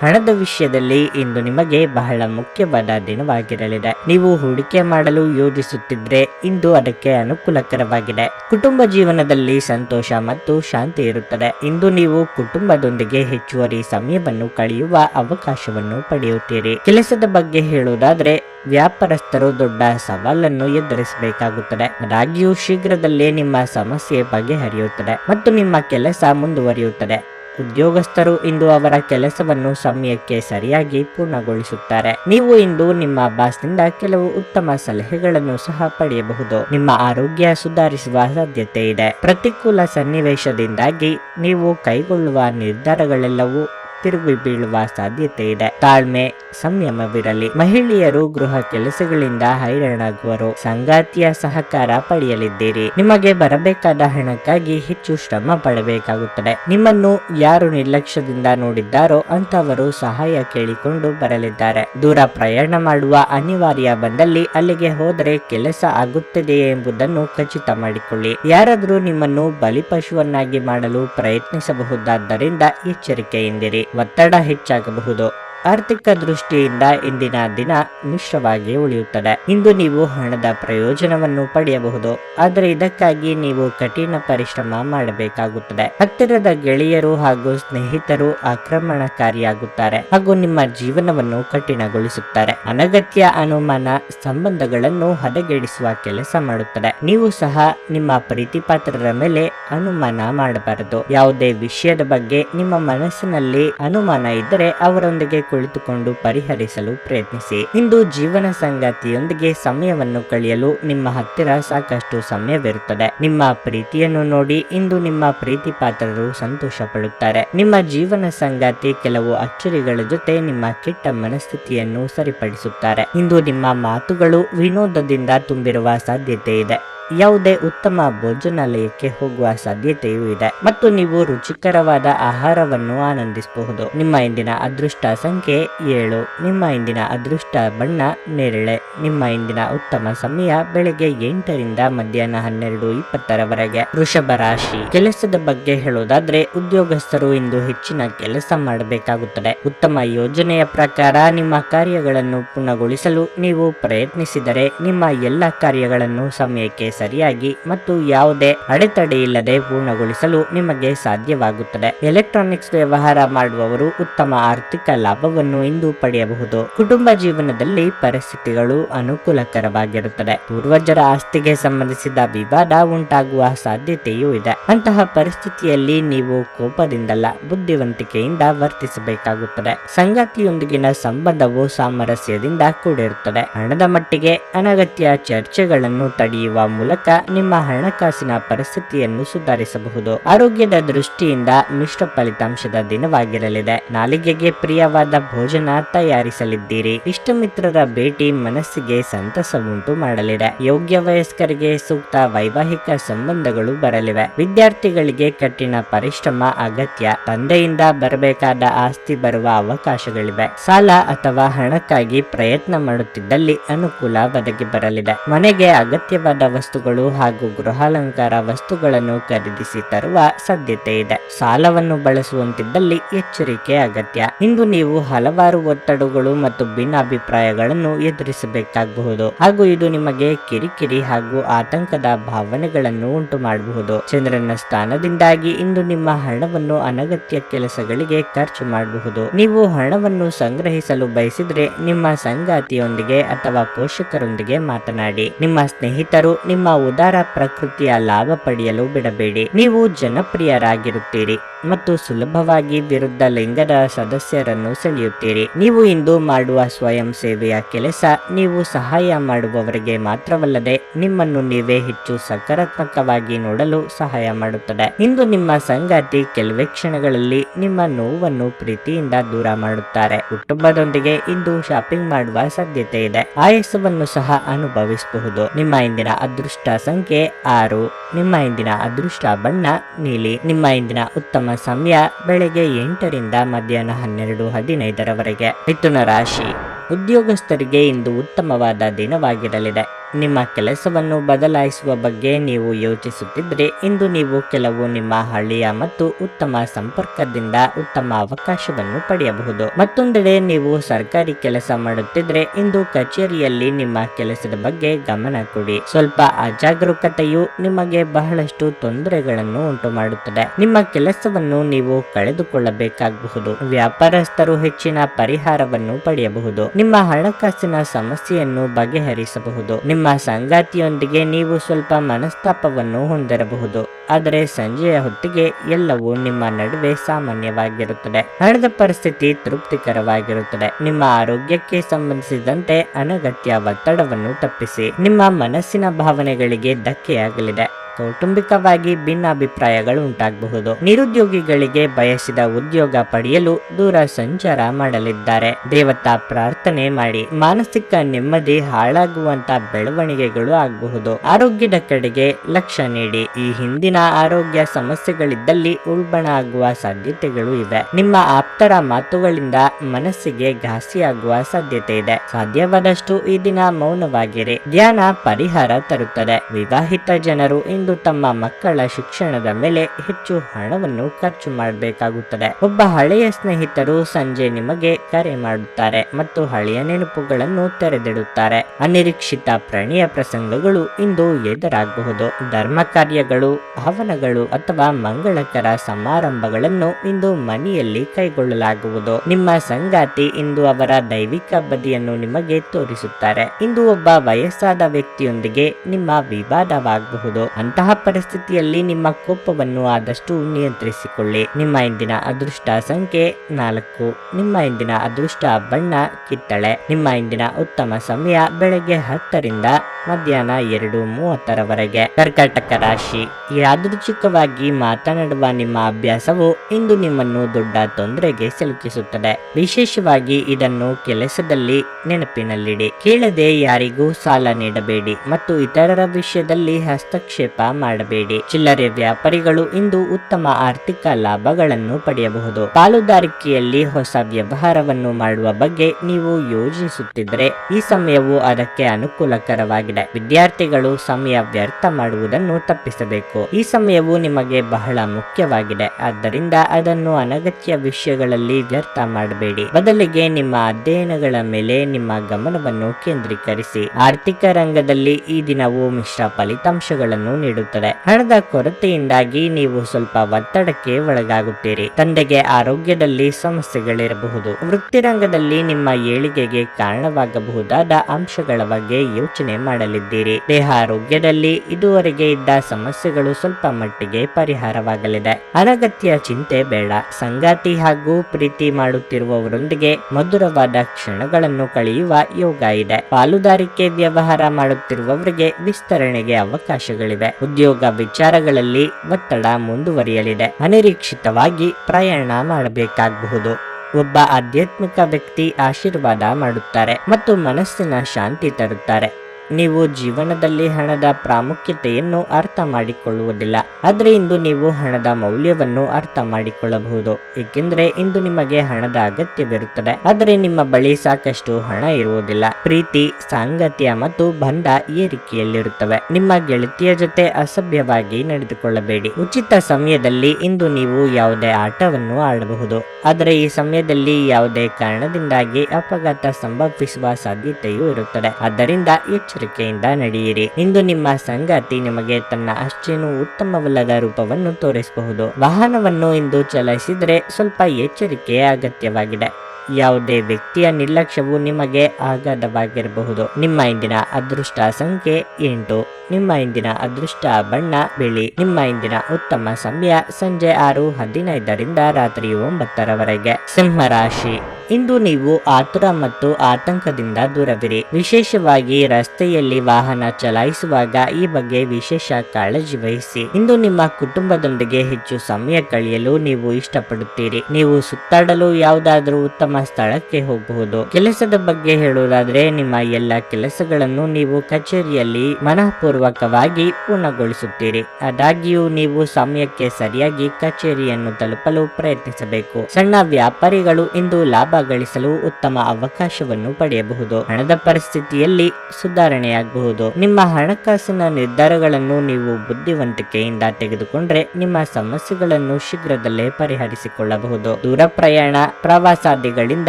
ಹಣದ ವಿಷಯದಲ್ಲಿ ಇಂದು ನಿಮಗೆ ಬಹಳ ಮುಖ್ಯವಾದ ದಿನವಾಗಿರಲಿದೆ. ನೀವು ಹೂಡಿಕೆ ಮಾಡಲು ಯೋಜಿಸುತ್ತಿದ್ರೆ ಇಂದು ಅದಕ್ಕೆ ಅನುಕೂಲಕರವಾಗಿದೆ. ಕುಟುಂಬ ಜೀವನದಲ್ಲಿ ಸಂತೋಷ ಮತ್ತು ಶಾಂತಿ ಇರುತ್ತದೆ. ಇಂದು ನೀವು ಕುಟುಂಬದೊಂದಿಗೆ ಹೆಚ್ಚುವರಿ ಸಮಯವನ್ನು ಕಳೆಯುವ ಅವಕಾಶವನ್ನು ಪಡೆಯುತ್ತೀರಿ. ಕೆಲಸದ ಬಗ್ಗೆ ಹೇಳುವುದಾದ್ರೆ, ವ್ಯಾಪಾರಸ್ಥರು ದೊಡ್ಡ ಸವಾಲನ್ನು ಎದುರಿಸಬೇಕಾಗುತ್ತದೆ. ಆದಾಗ್ಯೂ ಶೀಘ್ರದಲ್ಲೇ ನಿಮ್ಮ ಸಮಸ್ಯೆ ಬಗೆಹರಿಯುತ್ತದೆ ಮತ್ತು ನಿಮ್ಮ ಕೆಲಸ ಮುಂದುವರಿಯುತ್ತದೆ. ಉದ್ಯೋಗಸ್ಥರು ಇಂದು ಅವರ ಕೆಲಸವನ್ನು ಸಮಯಕ್ಕೆ ಸರಿಯಾಗಿ ಪೂರ್ಣಗೊಳಿಸುತ್ತಾರೆ. ನೀವು ಇಂದು ನಿಮ್ಮ ಬಾಸ್ನಿಂದ ಕೆಲವು ಉತ್ತಮ ಸಲಹೆಗಳನ್ನು ಸಹ ಪಡೆಯಬಹುದು. ನಿಮ್ಮ ಆರೋಗ್ಯ ಸುಧಾರಿಸುವ ಸಾಧ್ಯತೆ ಇದೆ. ಪ್ರತಿಕೂಲ ಸನ್ನಿವೇಶದಿಂದಾಗಿ ನೀವು ಕೈಗೊಳ್ಳುವ ನಿರ್ಧಾರಗಳೆಲ್ಲವೂ ತಿರುಗಿ ಬೀಳುವ ಸಾಧ್ಯತೆ ಇದೆ. ತಾಳ್ಮೆ, ಸಂಯಮವಿರಲಿ. ಮಹಿಳೆಯರು ಗೃಹ ಕೆಲಸಗಳಿಂದ ಹೈರಾಣಾಗುವರು. ಸಂಗಾತಿಯ ಸಹಕಾರ ಪಡೆಯಲಿದ್ದೀರಿ. ನಿಮಗೆ ಬರಬೇಕಾದ ಹಣಕ್ಕಾಗಿ ಹೆಚ್ಚು ಶ್ರಮ ಪಡಬೇಕಾಗುತ್ತದೆ. ನಿಮ್ಮನ್ನು ಯಾರು ನಿರ್ಲಕ್ಷ್ಯದಿಂದ ನೋಡಿದ್ದಾರೋ ಅಂತವರು ಸಹಾಯ ಕೇಳಿಕೊಂಡು ಬರಲಿದ್ದಾರೆ. ದೂರ ಪ್ರಯಾಣ ಮಾಡುವ ಅನಿವಾರ್ಯ ಬಂದಲ್ಲಿ ಅಲ್ಲಿಗೆ ಹೋದರೆ ಕೆಲಸ ಆಗುತ್ತದೆಯೇ ಎಂಬುದನ್ನು ಖಚಿತ ಮಾಡಿಕೊಳ್ಳಿ. ಯಾರಾದರೂ ನಿಮ್ಮನ್ನು ಬಲಿಪಶುವನ್ನಾಗಿ ಮಾಡಲು ಪ್ರಯತ್ನಿಸಬಹುದಾದ್ದರಿಂದ ಎಚ್ಚರಿಕೆಯಿಂದಿರಿ. ಒತ್ತಡ ಹೆಚ್ಚಾಗಬಹುದು. ಆರ್ಥಿಕ ದೃಷ್ಟಿಯಿಂದ ಇಂದಿನ ದಿನ ಮಿಶ್ರವಾಗಿ ಉಳಿಯುತ್ತದೆ. ಇಂದು ನೀವು ಹಣದ ಪ್ರಯೋಜನವನ್ನು ಪಡೆಯಬಹುದು. ಆದರೆ ಇದಕ್ಕಾಗಿ ನೀವು ಕಠಿಣ ಪರಿಶ್ರಮ ಮಾಡಬೇಕಾಗುತ್ತದೆ. ಹತ್ತಿರದ ಗೆಳೆಯರು ಹಾಗೂ ಸ್ನೇಹಿತರು ಆಕ್ರಮಣಕಾರಿಯಾಗುತ್ತಾರೆ ಹಾಗೂ ನಿಮ್ಮ ಜೀವನವನ್ನು ಕಠಿಣಗೊಳಿಸುತ್ತಾರೆ. ಅನಗತ್ಯ ಅನುಮಾನ ಸಂಬಂಧಗಳನ್ನು ಹದಗೆಡಿಸುವ ಕೆಲಸ ಮಾಡುತ್ತದೆ. ನೀವು ಸಹ ನಿಮ್ಮ ಪ್ರೀತಿಪಾತ್ರರ ಮೇಲೆ ಅನುಮಾನ ಮಾಡಬಾರದು. ಯಾವುದೇ ವಿಷಯದ ಬಗ್ಗೆ ನಿಮ್ಮ ಮನಸ್ಸಿನಲ್ಲಿ ಅನುಮಾನ ಇದ್ದರೆ ಅವರೊಂದಿಗೆ ಕುಳಿತುಕೊಂಡು ಪರಿಹರಿಸಲು ಪ್ರಯತ್ನಿಸಿ. ಇಂದು ಜೀವನ ಸಂಗಾತಿಯೊಂದಿಗೆ ಸಮಯವನ್ನು ಕಳೆಯಲು ನಿಮ್ಮ ಹತ್ತಿರ ಸಾಕಷ್ಟು ಸಮಯವಿರುತ್ತದೆ. ನಿಮ್ಮ ಪ್ರೀತಿಯನ್ನು ನೋಡಿ ಇಂದು ನಿಮ್ಮ ಪ್ರೀತಿ ಪಾತ್ರರು ಸಂತೋಷ ಪಡುತ್ತಾರೆ ನಿಮ್ಮ ಜೀವನ ಸಂಗಾತಿ ಕೆಲವು ಅಚ್ಚರಿಗಳ ಜೊತೆ ನಿಮ್ಮ ಕೆಟ್ಟ ಮನಸ್ಥಿತಿಯನ್ನು ಸರಿಪಡಿಸುತ್ತಾರೆ. ಇಂದು ನಿಮ್ಮ ಮಾತುಗಳು ವಿನೋದದಿಂದ ತುಂಬಿರುವ ಸಾಧ್ಯತೆ ಇದೆ. ಯಾವುದೇ ಉತ್ತಮ ಭೋಜನಾಲಯಕ್ಕೆ ಹೋಗುವ ಸಾಧ್ಯತೆಯೂ ಇದೆ. ಮತ್ತು ನೀವು ರುಚಿಕರವಾದ ಆಹಾರವನ್ನು ಆನಂದಿಸಬಹುದು. ನಿಮ್ಮ ಇಂದಿನ ಅದೃಷ್ಟ ಸಂಖ್ಯೆ ಏಳು. ನಿಮ್ಮ ಇಂದಿನ ಅದೃಷ್ಟ ಬಣ್ಣ ನೇರಳೆ. ನಿಮ್ಮ ಇಂದಿನ ಉತ್ತಮ ಸಮಯ ಬೆಳಗ್ಗೆ ಎಂಟರಿಂದ ಮಧ್ಯಾಹ್ನ ಹನ್ನೆರಡು ಇಪ್ಪತ್ತರವರೆಗೆ. ವೃಷಭ ರಾಶಿ. ಕೆಲಸದ ಬಗ್ಗೆ ಹೇಳುವುದಾದ್ರೆ ಉದ್ಯೋಗಸ್ಥರು ಇಂದು ಹೆಚ್ಚಿನ ಕೆಲಸ ಮಾಡಬೇಕಾಗುತ್ತದೆ. ಉತ್ತಮ ಯೋಜನೆಯ ಪ್ರಕಾರ ನಿಮ್ಮ ಕಾರ್ಯಗಳನ್ನು ಪೂರ್ಣಗೊಳಿಸಲು ನೀವು ಪ್ರಯತ್ನಿಸಿದರೆ, ನಿಮ್ಮ ಎಲ್ಲ ಕಾರ್ಯಗಳನ್ನು ಸಮಯಕ್ಕೆ ಸರಿಯಾಗಿ ಮತ್ತು ಯಾವುದೇ ಅಡೆತಡೆ ಇಲ್ಲದೆ ಪೂರ್ಣಗೊಳಿಸಲು ನಿಮಗೆ ಸಾಧ್ಯವಾಗುತ್ತದೆ. ಎಲೆಕ್ಟ್ರಾನಿಕ್ಸ್ ವ್ಯವಹಾರ ಮಾಡುವವರು ಉತ್ತಮ ಆರ್ಥಿಕ ಲಾಭವನ್ನು ಇಂದು ಪಡೆಯಬಹುದು. ಕುಟುಂಬ ಜೀವನದಲ್ಲಿ ಪರಿಸ್ಥಿತಿಗಳು ಅನುಕೂಲಕರವಾಗಿರುತ್ತದೆ. ಪೂರ್ವಜರ ಆಸ್ತಿಗೆ ಸಂಬಂಧಿಸಿದ ವಿವಾದ ಉಂಟಾಗುವ ಸಾಧ್ಯತೆಯೂ ಇದೆ. ಅಂತಹ ಪರಿಸ್ಥಿತಿಯಲ್ಲಿ ನೀವು ಕೋಪದಿಂದಲ್ಲ, ಬುದ್ಧಿವಂತಿಕೆಯಿಂದ ವರ್ತಿಸಬೇಕಾಗುತ್ತದೆ. ಸಂಗಾತಿಯೊಂದಿಗಿನ ಸಂಬಂಧವು ಸಾಮರಸ್ಯದಿಂದ ಕೂಡಿರುತ್ತದೆ. ಹಣದ ಮಟ್ಟಿಗೆ ಅನಗತ್ಯ ಚರ್ಚೆಗಳನ್ನು ತಡೆಯುವ ಮೂಲಕ ನಿಮ್ಮ ಹಣಕಾಸಿನ ಪರಿಸ್ಥಿತಿಯನ್ನು ಸುಧಾರಿಸಬಹುದು. ಆರೋಗ್ಯದ ದೃಷ್ಟಿಯಿಂದ ಮಿಶ್ರ ಫಲಿತಾಂಶದ ದಿನವಾಗಿರಲಿದೆ. ನಾಲಿಗೆಗೆ ಪ್ರಿಯವಾದ ಭೋಜನ ತಯಾರಿಸಲಿದ್ದೀರಿ. ಇಷ್ಟ ಮಿತ್ರರ ಭೇಟಿ ಮನಸ್ಸಿಗೆ ಸಂತಸ ಉಂಟು ಮಾಡಲಿದೆ. ಯೋಗ್ಯ ವಯಸ್ಕರಿಗೆ ಸೂಕ್ತ ವೈವಾಹಿಕ ಸಂಬಂಧಗಳು ಬರಲಿವೆ. ವಿದ್ಯಾರ್ಥಿಗಳಿಗೆ ಕಠಿಣ ಪರಿಶ್ರಮ, ಅಗತ್ಯ. ತಂದೆಯಿಂದ ಬರಬೇಕಾದ ಆಸ್ತಿ ಬರುವ ಅವಕಾಶಗಳಿವೆ. ಸಾಲ ಅಥವಾ ಹಣಕ್ಕಾಗಿ ಪ್ರಯತ್ನ ಮಾಡುತ್ತಿದ್ದಲ್ಲಿ ಅನುಕೂಲ ಒದಗಿ ಬರಲಿದೆ. ಮನೆಗೆ ಅಗತ್ಯವಾದ ವಸ್ತುಗಳು ಹಾಗೂ ಗೃಹಾಲಂಕಾರ ವಸ್ತುಗಳನ್ನು ಖರೀದಿಸಿ ತರುವ ಸಾಧ್ಯತೆ ಇದೆ. ಸಾಲವನ್ನು ಬಳಸುವಂತಿದ್ದಲ್ಲಿ ಎಚ್ಚರಿಕೆ ಅಗತ್ಯ. ಇಂದು ನೀವು ಹಲವಾರು ಒತ್ತಡಗಳು ಮತ್ತು ಭಿನ್ನಾಭಿಪ್ರಾಯಗಳನ್ನು ಎದುರಿಸಬೇಕಾಗಬಹುದು. ಹಾಗೂ ಇದು ನಿಮಗೆ ಕಿರಿಕಿರಿ ಹಾಗೂ ಆತಂಕದ ಭಾವನೆಗಳನ್ನು ಉಂಟು ಮಾಡಬಹುದು ಚಂದ್ರನ ಸ್ಥಾನದಿಂದಾಗಿ ಇಂದು ನಿಮ್ಮ ಹಣವನ್ನು ಅನಗತ್ಯ ಕೆಲಸಗಳಿಗೆ ಖರ್ಚು ಮಾಡಬಹುದು. ನೀವು ಹಣವನ್ನು ಸಂಗ್ರಹಿಸಲು ಬಯಸಿದ್ರೆ ನಿಮ್ಮ ಸಂಗಾತಿಯೊಂದಿಗೆ ಅಥವಾ ಪೋಷಕರೊಂದಿಗೆ ಮಾತನಾಡಿ. ನಿಮ್ಮ ಸ್ನೇಹಿತರು ನಿಮ್ಮ ಉದಾರ ಪ್ರಕೃತಿಯ ಲಾಭ ಪಡೆಯಲು ಬಿಡಬೇಡಿ. ನೀವು ಜನಪ್ರಿಯರಾಗಿರುತ್ತೀರಿ. ಮತ್ತು ಸುಲಭವಾಗಿ ವಿರುದ್ಧ ಲಿಂಗದ ಸದಸ್ಯರನ್ನು ಸೆಳೆಯುತ್ತೀರಿ. ನೀವು ಇಂದು ಮಾಡುವ ಸ್ವಯಂ ಸೇವೆಯ ಕೆಲಸ, ನೀವು ಸಹಾಯ ಮಾಡುವವರಿಗೆ ಮಾತ್ರವಲ್ಲದೆ ನಿಮ್ಮನ್ನು ನೀವೇ ಹೆಚ್ಚು ಸಕಾರಾತ್ಮಕವಾಗಿ ನೋಡಲು ಸಹಾಯ ಮಾಡುತ್ತದೆ. ಇಂದು ನಿಮ್ಮ ಸಂಗಾತಿ ಕೆಲವೇ ಕ್ಷಣಗಳಲ್ಲಿ ನಿಮ್ಮ ನೋವನ್ನು ಪ್ರೀತಿಯಿಂದ ದೂರ ಮಾಡುತ್ತಾರೆ. ಕುಟುಂಬದೊಂದಿಗೆ ಇಂದು ಶಾಪಿಂಗ್ ಮಾಡುವ ಸಾಧ್ಯತೆ ಇದೆ. ಆಯಾಸವನ್ನು ಸಹ ಅನುಭವಿಸಬಹುದು. ನಿಮ್ಮ ಇಂದಿನ ಅದೃಷ್ಟ ಸಂಖ್ಯೆ ಆರು, ನಿಮ್ಮ ಇಂದಿನ ಅದೃಷ್ಟ ಬಣ್ಣ ನೀಲಿ, ನಿಮ್ಮ ಇಂದಿನ ಉತ್ತಮ ಸಮಯ ಬೆಳಗ್ಗೆ ಎಂಟರಿಂದ ಮಧ್ಯಾಹ್ನ ಹನ್ನೆರಡು ಹದಿನೈದರವರೆಗೆ. ಮಿಥುನ ರಾಶಿ. ಉದ್ಯೋಗಸ್ಥರಿಗೆ ಇಂದು ಉತ್ತಮವಾದ ದಿನವಾಗಿರಲಿದೆ. ನಿಮ್ಮ ಕೆಲಸವನ್ನು ಬದಲಾಯಿಸುವ ಬಗ್ಗೆ ನೀವು ಯೋಚಿಸುತ್ತಿದ್ದರೆ ಇಂದು ನೀವು ಕೆಲವು ನಿಮ್ಮ ಹಳ್ಳಿಯ ಮತ್ತು ಉತ್ತಮ ಸಂಪರ್ಕದಿಂದ ಉತ್ತಮ ಅವಕಾಶವನ್ನು ಪಡೆಯಬಹುದು. ಮತ್ತೊಂದೆಡೆ ನೀವು ಸರ್ಕಾರಿ ಕೆಲಸ ಮಾಡುತ್ತಿದ್ರೆ ಇಂದು ಕಚೇರಿಯಲ್ಲಿ ನಿಮ್ಮ ಕೆಲಸದ ಬಗ್ಗೆ ಗಮನ ಕೊಡಿ. ಸ್ವಲ್ಪ ಅಜಾಗರೂಕತೆಯು ನಿಮಗೆ ಬಹಳಷ್ಟು ತೊಂದರೆಗಳನ್ನು ಉಂಟು ಮಾಡುತ್ತದೆ ನಿಮ್ಮ ಕೆಲಸವನ್ನು ನೀವು ಕಳೆದುಕೊಳ್ಳಬೇಕಾಗಬಹುದು. ವ್ಯಾಪಾರಸ್ಥರು ಹೆಚ್ಚಿನ ಪರಿಹಾರವನ್ನು ಪಡೆಯಬಹುದು. ನಿಮ್ಮ ಹಣಕಾಸಿನ ಸಮಸ್ಯೆಯನ್ನು ಬಗೆಹರಿಸಬಹುದು. ನಿಮ್ಮ ಸಂಗಾತಿಯೊಂದಿಗೆ ನೀವು ಸ್ವಲ್ಪ ಮನಸ್ತಾಪವನ್ನು ಹೊಂದಿರಬಹುದು. ಆದರೆ ಸಂಜೆಯ ಹೊತ್ತಿಗೆ ಎಲ್ಲವೂ ನಿಮ್ಮ ನಡುವೆ ಸಾಮಾನ್ಯವಾಗಿರುತ್ತದೆ. ಹಣದ ಪರಿಸ್ಥಿತಿ ತೃಪ್ತಿಕರವಾಗಿರುತ್ತದೆ. ನಿಮ್ಮ ಆರೋಗ್ಯಕ್ಕೆ ಸಂಬಂಧಿಸಿದಂತೆ ಅನಗತ್ಯ ಒತ್ತಡವನ್ನು ತಪ್ಪಿಸಿ. ನಿಮ್ಮ ಮನಸ್ಸಿನ ಭಾವನೆಗಳಿಗೆ ಧಕ್ಕೆಯಾಗಲಿದೆ. ಕೌಟುಂಬಿಕವಾಗಿ ಭಿನ್ನಾಭಿಪ್ರಾಯಗಳು ಉಂಟಾಗಬಹುದು. ನಿರುದ್ಯೋಗಿಗಳಿಗೆ ಬಯಸಿದ ಉದ್ಯೋಗ ಪಡೆಯಲು ದೂರ ಸಂಚಾರ ಮಾಡಲಿದ್ದಾರೆ. ದೇವತಾ ಪ್ರಾರ್ಥನೆ ಮಾಡಿ. ಮಾನಸಿಕ ನೆಮ್ಮದಿ ಹಾಳಾಗುವಂತ ಬೆಳವಣಿಗೆಗಳು ಆಗಬಹುದು. ಆರೋಗ್ಯದ ಕಡೆಗೆ ಲಕ್ಷ್ಯ ನೀಡಿ. ಈ ಹಿಂದಿನ ಆರೋಗ್ಯ ಸಮಸ್ಯೆಗಳಿದ್ದಲ್ಲಿ ಉಲ್ಬಣ ಆಗುವ ಸಾಧ್ಯತೆಗಳು ಇವೆ. ನಿಮ್ಮ ಆಪ್ತರ ಮಾತುಗಳಿಂದ ಮನಸ್ಸಿಗೆ ಘಾಸಿಯಾಗುವ ಸಾಧ್ಯತೆ ಇದೆ. ಸಾಧ್ಯವಾದಷ್ಟು ಈ ದಿನ ಮೌನವಾಗಿರಿ. ಧ್ಯಾನ ಪರಿಹಾರ ತರುತ್ತದೆ. ವಿವಾಹಿತ ಜನರು ಇಂದು ತಮ್ಮ ಮಕ್ಕಳ ಶಿಕ್ಷಣದ ಮೇಲೆ ಹೆಚ್ಚು ಹಣವನ್ನು ಖರ್ಚು ಮಾಡಬೇಕಾಗುತ್ತದೆ. ಒಬ್ಬ ಹಳೆಯ ಸ್ನೇಹಿತರು ಸಂಜೆ ನಿಮಗೆ ಕರೆ ಮಾಡುತ್ತಾರೆ ಮತ್ತು ಹಳೆಯ ನೆನಪುಗಳನ್ನು ತೆರೆದಿಡುತ್ತಾರೆ. ಅನಿರೀಕ್ಷಿತ ಪ್ರಣಯ ಪ್ರಸಂಗಗಳು ಇಂದು ಎದುರಾಗಬಹುದು. ಧರ್ಮ ಕಾರ್ಯಗಳು ಹವನಗಳು ಅಥವಾ ಮಂಗಳಕರ ಸಮಾರಂಭಗಳನ್ನು ಇಂದು ಮನೆಯಲ್ಲಿ ಕೈಗೊಳ್ಳಲಾಗುವುದು. ನಿಮ್ಮ ಸಂಗಾತಿ ಇಂದು ಅವರ ದೈವಿಕ ಬದಿಯನ್ನು ನಿಮಗೆ ತೋರಿಸುತ್ತಾರೆ. ಇಂದು ಒಬ್ಬ ವಯಸ್ಸಾದ ವ್ಯಕ್ತಿಯೊಂದಿಗೆ ನಿಮ್ಮ ವಿವಾದವಾಗಬಹುದು. ಅಂತಹ ಪರಿಸ್ಥಿತಿಯಲ್ಲಿ ನಿಮ್ಮ ಕೋಪವನ್ನು ಆದಷ್ಟು ನಿಯಂತ್ರಿಸಿಕೊಳ್ಳಿ. ನಿಮ್ಮ ಇಂದಿನ ಅದೃಷ್ಟ ಸಂಖ್ಯೆ ನಾಲ್ಕು. ನಿಮ್ಮ ಇಂದಿನ ಅದೃಷ್ಟ ಬಣ್ಣ ಕಿತ್ತಳೆ. ನಿಮ್ಮ ಇಂದಿನ ಉತ್ತಮ ಸಮಯ ಬೆಳಗ್ಗೆ ಹತ್ತರಿಂದ ಮಧ್ಯಾಹ್ನ ಎರಡು ಮೂವತ್ತರವರೆಗೆ. ಕರ್ಕಾಟಕ ರಾಶಿ. ಯಾದೃಚ್ಛಿಕವಾಗಿ ಮಾತನಾಡುವ ನಿಮ್ಮ ಅಭ್ಯಾಸವು ಇಂದು ನಿಮ್ಮನ್ನು ದೊಡ್ಡ ತೊಂದರೆಗೆ ಸಿಲುಕಿಸುತ್ತದೆ. ವಿಶೇಷವಾಗಿ ಇದನ್ನು ಕೆಲಸದಲ್ಲಿ ನೆನಪಿನಲ್ಲಿಡಿ. ಕೇಳದೆ ಯಾರಿಗೂ ಸಾಲ ನೀಡಬೇಡಿ ಮತ್ತು ಇತರರ ವಿಷಯದಲ್ಲಿ ಹಸ್ತಕ್ಷೇಪ ಮಾಡಬೇಡಿ. ಚಿಲ್ಲರೆ ವ್ಯಾಪಾರಿಗಳು ಇಂದು ಉತ್ತಮ ಆರ್ಥಿಕ ಲಾಭಗಳನ್ನು ಪಡೆಯಬಹುದು. ಪಾಲುದಾರಿಕೆಯಲ್ಲಿ ಹೊಸ ವ್ಯವಹಾರವನ್ನು ಮಾಡುವ ಬಗ್ಗೆ ನೀವು ಯೋಜಿಸುತ್ತಿದ್ದರೆ ಈ ಸಮಯವು ಅದಕ್ಕೆ ಅನುಕೂಲಕರವಾಗಿದೆ. ವಿದ್ಯಾರ್ಥಿಗಳು ಸಮಯ ವ್ಯರ್ಥ ಮಾಡುವುದನ್ನು ತಪ್ಪಿಸಬೇಕು. ಈ ಸಮಯವು ನಿಮಗೆ ಬಹಳ ಮುಖ್ಯವಾಗಿದೆ. ಆದ್ದರಿಂದ ಅದನ್ನು ಅನಗತ್ಯ ವಿಷಯಗಳಲ್ಲಿ ವ್ಯರ್ಥ ಮಾಡಬೇಡಿ. ಬದಲಿಗೆ ನಿಮ್ಮ ಅಧ್ಯಯನಗಳ ಮೇಲೆ ನಿಮ್ಮ ಗಮನವನ್ನು ಕೇಂದ್ರೀಕರಿಸಿ. ಆರ್ಥಿಕ ರಂಗದಲ್ಲಿ ಈ ದಿನವು ಮಿಶ್ರ ಫಲಿತಾಂಶಗಳನ್ನು ನೀಡುತ್ತದೆ. ಹಣದ ಕೊರತೆಯಿಂದಾಗಿ ನೀವು ಸ್ವಲ್ಪ ಒತ್ತಡಕ್ಕೆ ಒಳಗಾಗುತ್ತೀರಿ. ತಂದೆಗೆ ಆರೋಗ್ಯದಲ್ಲಿ ಸಮಸ್ಯೆಗಳಿರಬಹುದು. ವೃತ್ತಿರಂಗದಲ್ಲಿ ನಿಮ್ಮ ಏಳಿಗೆಗೆ ಕಾರಣವಾಗಬಹುದಾದ ಅಂಶಗಳ ಬಗ್ಗೆ ಯೋಚನೆ ಮಾಡಲಿದ್ದೀರಿ. ದೇಹ ಆರೋಗ್ಯದಲ್ಲಿ ಇದುವರೆಗೆ ಇದ್ದ ಸಮಸ್ಯೆಗಳು ಸ್ವಲ್ಪ ಮಟ್ಟಿಗೆ ಪರಿಹಾರವಾಗಲಿದೆ. ಅನಗತ್ಯ ಚಿಂತೆ ಬೇಡ. ಸಂಗಾತಿ ಹಾಗೂ ಪ್ರೀತಿ ಮಾಡುತ್ತಿರುವವರೊಂದಿಗೆ ಮಧುರವಾದ ಕ್ಷಣಗಳನ್ನು ಕಳೆಯುವ ಯೋಗ ಇದೆ. ಪಾಲುದಾರಿಕೆ ವ್ಯವಹಾರ ಮಾಡುತ್ತಿರುವವರಿಗೆ ವಿಸ್ತರಣೆಗೆ ಅವಕಾಶಗಳಿವೆ. ಉದ್ಯೋಗ ವಿಚಾರಗಳಲ್ಲಿ ಒತ್ತಡ ಮುಂದುವರಿಯಲಿದೆ. ಅನಿರೀಕ್ಷಿತವಾಗಿ ಪ್ರಯಾಣ ಮಾಡಬೇಕಾಗಬಹುದು. ಒಬ್ಬ ಆಧ್ಯಾತ್ಮಿಕ ವ್ಯಕ್ತಿ ಆಶೀರ್ವಾದ ಮಾಡುತ್ತಾರೆ ಮತ್ತು ಮನಸ್ಸಿನ ಶಾಂತಿ ತರುತ್ತಾರೆ. ನೀವು ಜೀವನದಲ್ಲಿ ಹಣದ ಪ್ರಾಮುಖ್ಯತೆಯನ್ನು ಅರ್ಥ ಮಾಡಿಕೊಳ್ಳುವುದಿಲ್ಲ. ಆದರೆ ಇಂದು ನೀವು ಹಣದ ಮೌಲ್ಯವನ್ನು ಅರ್ಥ ಮಾಡಿಕೊಳ್ಳಬಹುದು. ಏಕೆಂದರೆ ಇಂದು ನಿಮಗೆ ಹಣದ ಅಗತ್ಯವಿರುತ್ತದೆ. ಆದರೆ ನಿಮ್ಮ ಬಳಿ ಸಾಕಷ್ಟು ಹಣ ಇರುವುದಿಲ್ಲ. ಪ್ರೀತಿ, ಸಾಂಗತ್ಯ ಮತ್ತು ಬಂಧ ಏರಿಕೆಯಲ್ಲಿರುತ್ತವೆ. ನಿಮ್ಮ ಗೆಳತಿಯ ಜೊತೆ ಅಸಭ್ಯವಾಗಿ ನಡೆದುಕೊಳ್ಳಬೇಡಿ. ಉಚಿತ ಸಮಯದಲ್ಲಿ ಇಂದು ನೀವು ಯಾವುದೇ ಆಟವನ್ನು ಆಡಬಹುದು. ಆದರೆ ಈ ಸಮಯದಲ್ಲಿ ಯಾವುದೇ ಕಾರಣದಿಂದಾಗಿ ಅಪಘಾತ ಸಂಭವಿಸುವ ಸಾಧ್ಯತೆಯೂ ಇರುತ್ತದೆ. ಆದ್ದರಿಂದ ಎಚ್ಚರಿಕೆಯಿಂದ ನಡೆಯಿರಿ. ಇಂದು ನಿಮ್ಮ ಸಂಗಾತಿ ನಿಮಗೆ ತನ್ನ ಅಷ್ಟೇನು ಉತ್ತಮವಲ್ಲದ ರೂಪವನ್ನು ತೋರಿಸಬಹುದು. ವಾಹನವನ್ನು ಇಂದು ಚಲಾಯಿಸಿದರೆ ಸ್ವಲ್ಪ ಎಚ್ಚರಿಕೆ ಅಗತ್ಯವಾಗಿದೆ. ಯಾವುದೇ ವ್ಯಕ್ತಿಯ ನಿರ್ಲಕ್ಷ್ಯವು ನಿಮಗೆ ಆಘಾತವಾಗಿರಬಹುದು ನಿಮ್ಮ ಇಂದಿನ ಅದೃಷ್ಟ ಸಂಖ್ಯೆ ಎಂಟು. ನಿಮ್ಮ ಇಂದಿನ ಅದೃಷ್ಟ ಬಣ್ಣ ಬಿಳಿ. ನಿಮ್ಮ ಇಂದಿನ ಉತ್ತಮ ಸಮಯ ಸಂಜೆ ಆರು ಹದಿನೈದರಿಂದ ರಾತ್ರಿ ಒಂಬತ್ತರವರೆಗೆ. ಸಿಂಹರಾಶಿ. ಇಂದು ನೀವು ಆತುರ ಮತ್ತು ಆತಂಕದಿಂದ ದೂರವಿರಿ. ವಿಶೇಷವಾಗಿ ರಸ್ತೆಯಲ್ಲಿ ವಾಹನ ಚಲಾಯಿಸುವಾಗ ಈ ಬಗ್ಗೆ ವಿಶೇಷ ಕಾಳಜಿ ವಹಿಸಿ. ಇಂದು ನಿಮ್ಮ ಕುಟುಂಬದೊಂದಿಗೆ ಹೆಚ್ಚು ಸಮಯ ಕಳೆಯಲು ನೀವು ಇಷ್ಟಪಡುತ್ತೀರಿ. ನೀವು ಸುತ್ತಾಡಲು ಯಾವುದಾದ್ರೂ ಉತ್ತಮ ಸ್ಥಳಕ್ಕೆ ಹೋಗಬಹುದು. ಕೆಲಸದ ಬಗ್ಗೆ ಹೇಳುವುದಾದ್ರೆ, ನಿಮ್ಮ ಎಲ್ಲ ಕೆಲಸಗಳನ್ನು ನೀವು ಕಚೇರಿಯಲ್ಲಿ ಮನಃಪೂರ್ವಕವಾಗಿ ಪೂರ್ಣಗೊಳಿಸುತ್ತೀರಿ. ಆದಾಗ್ಯೂ, ನೀವು ಸಮಯಕ್ಕೆ ಸರಿಯಾಗಿ ಕಚೇರಿಯನ್ನು ತಲುಪಲು ಪ್ರಯತ್ನಿಸಬೇಕು. ಸಣ್ಣ ವ್ಯಾಪಾರಿಗಳು ಇಂದು ಲಾಭ ಗಳಿಸಲು ಉತ್ತಮ ಅವಕಾಶವನ್ನು ಪಡೆಯಬಹುದು. ಹಣದ ಪರಿಸ್ಥಿತಿಯಲ್ಲಿ ಸುಧಾರಣೆಯಾಗಬಹುದು. ನಿಮ್ಮ ಹಣಕಾಸಿನ ನಿರ್ಧಾರಗಳನ್ನು ನೀವು ಬುದ್ಧಿವಂತಿಕೆಯಿಂದ ತೆಗೆದುಕೊಂಡ್ರೆ ನಿಮ್ಮ ಸಮಸ್ಯೆಗಳನ್ನು ಶೀಘ್ರದಲ್ಲೇ ಪರಿಹರಿಸಿಕೊಳ್ಳಬಹುದು. ದೂರ ಪ್ರಯಾಣ ಪ್ರವಾಸಾದಿಗಳಿಂದ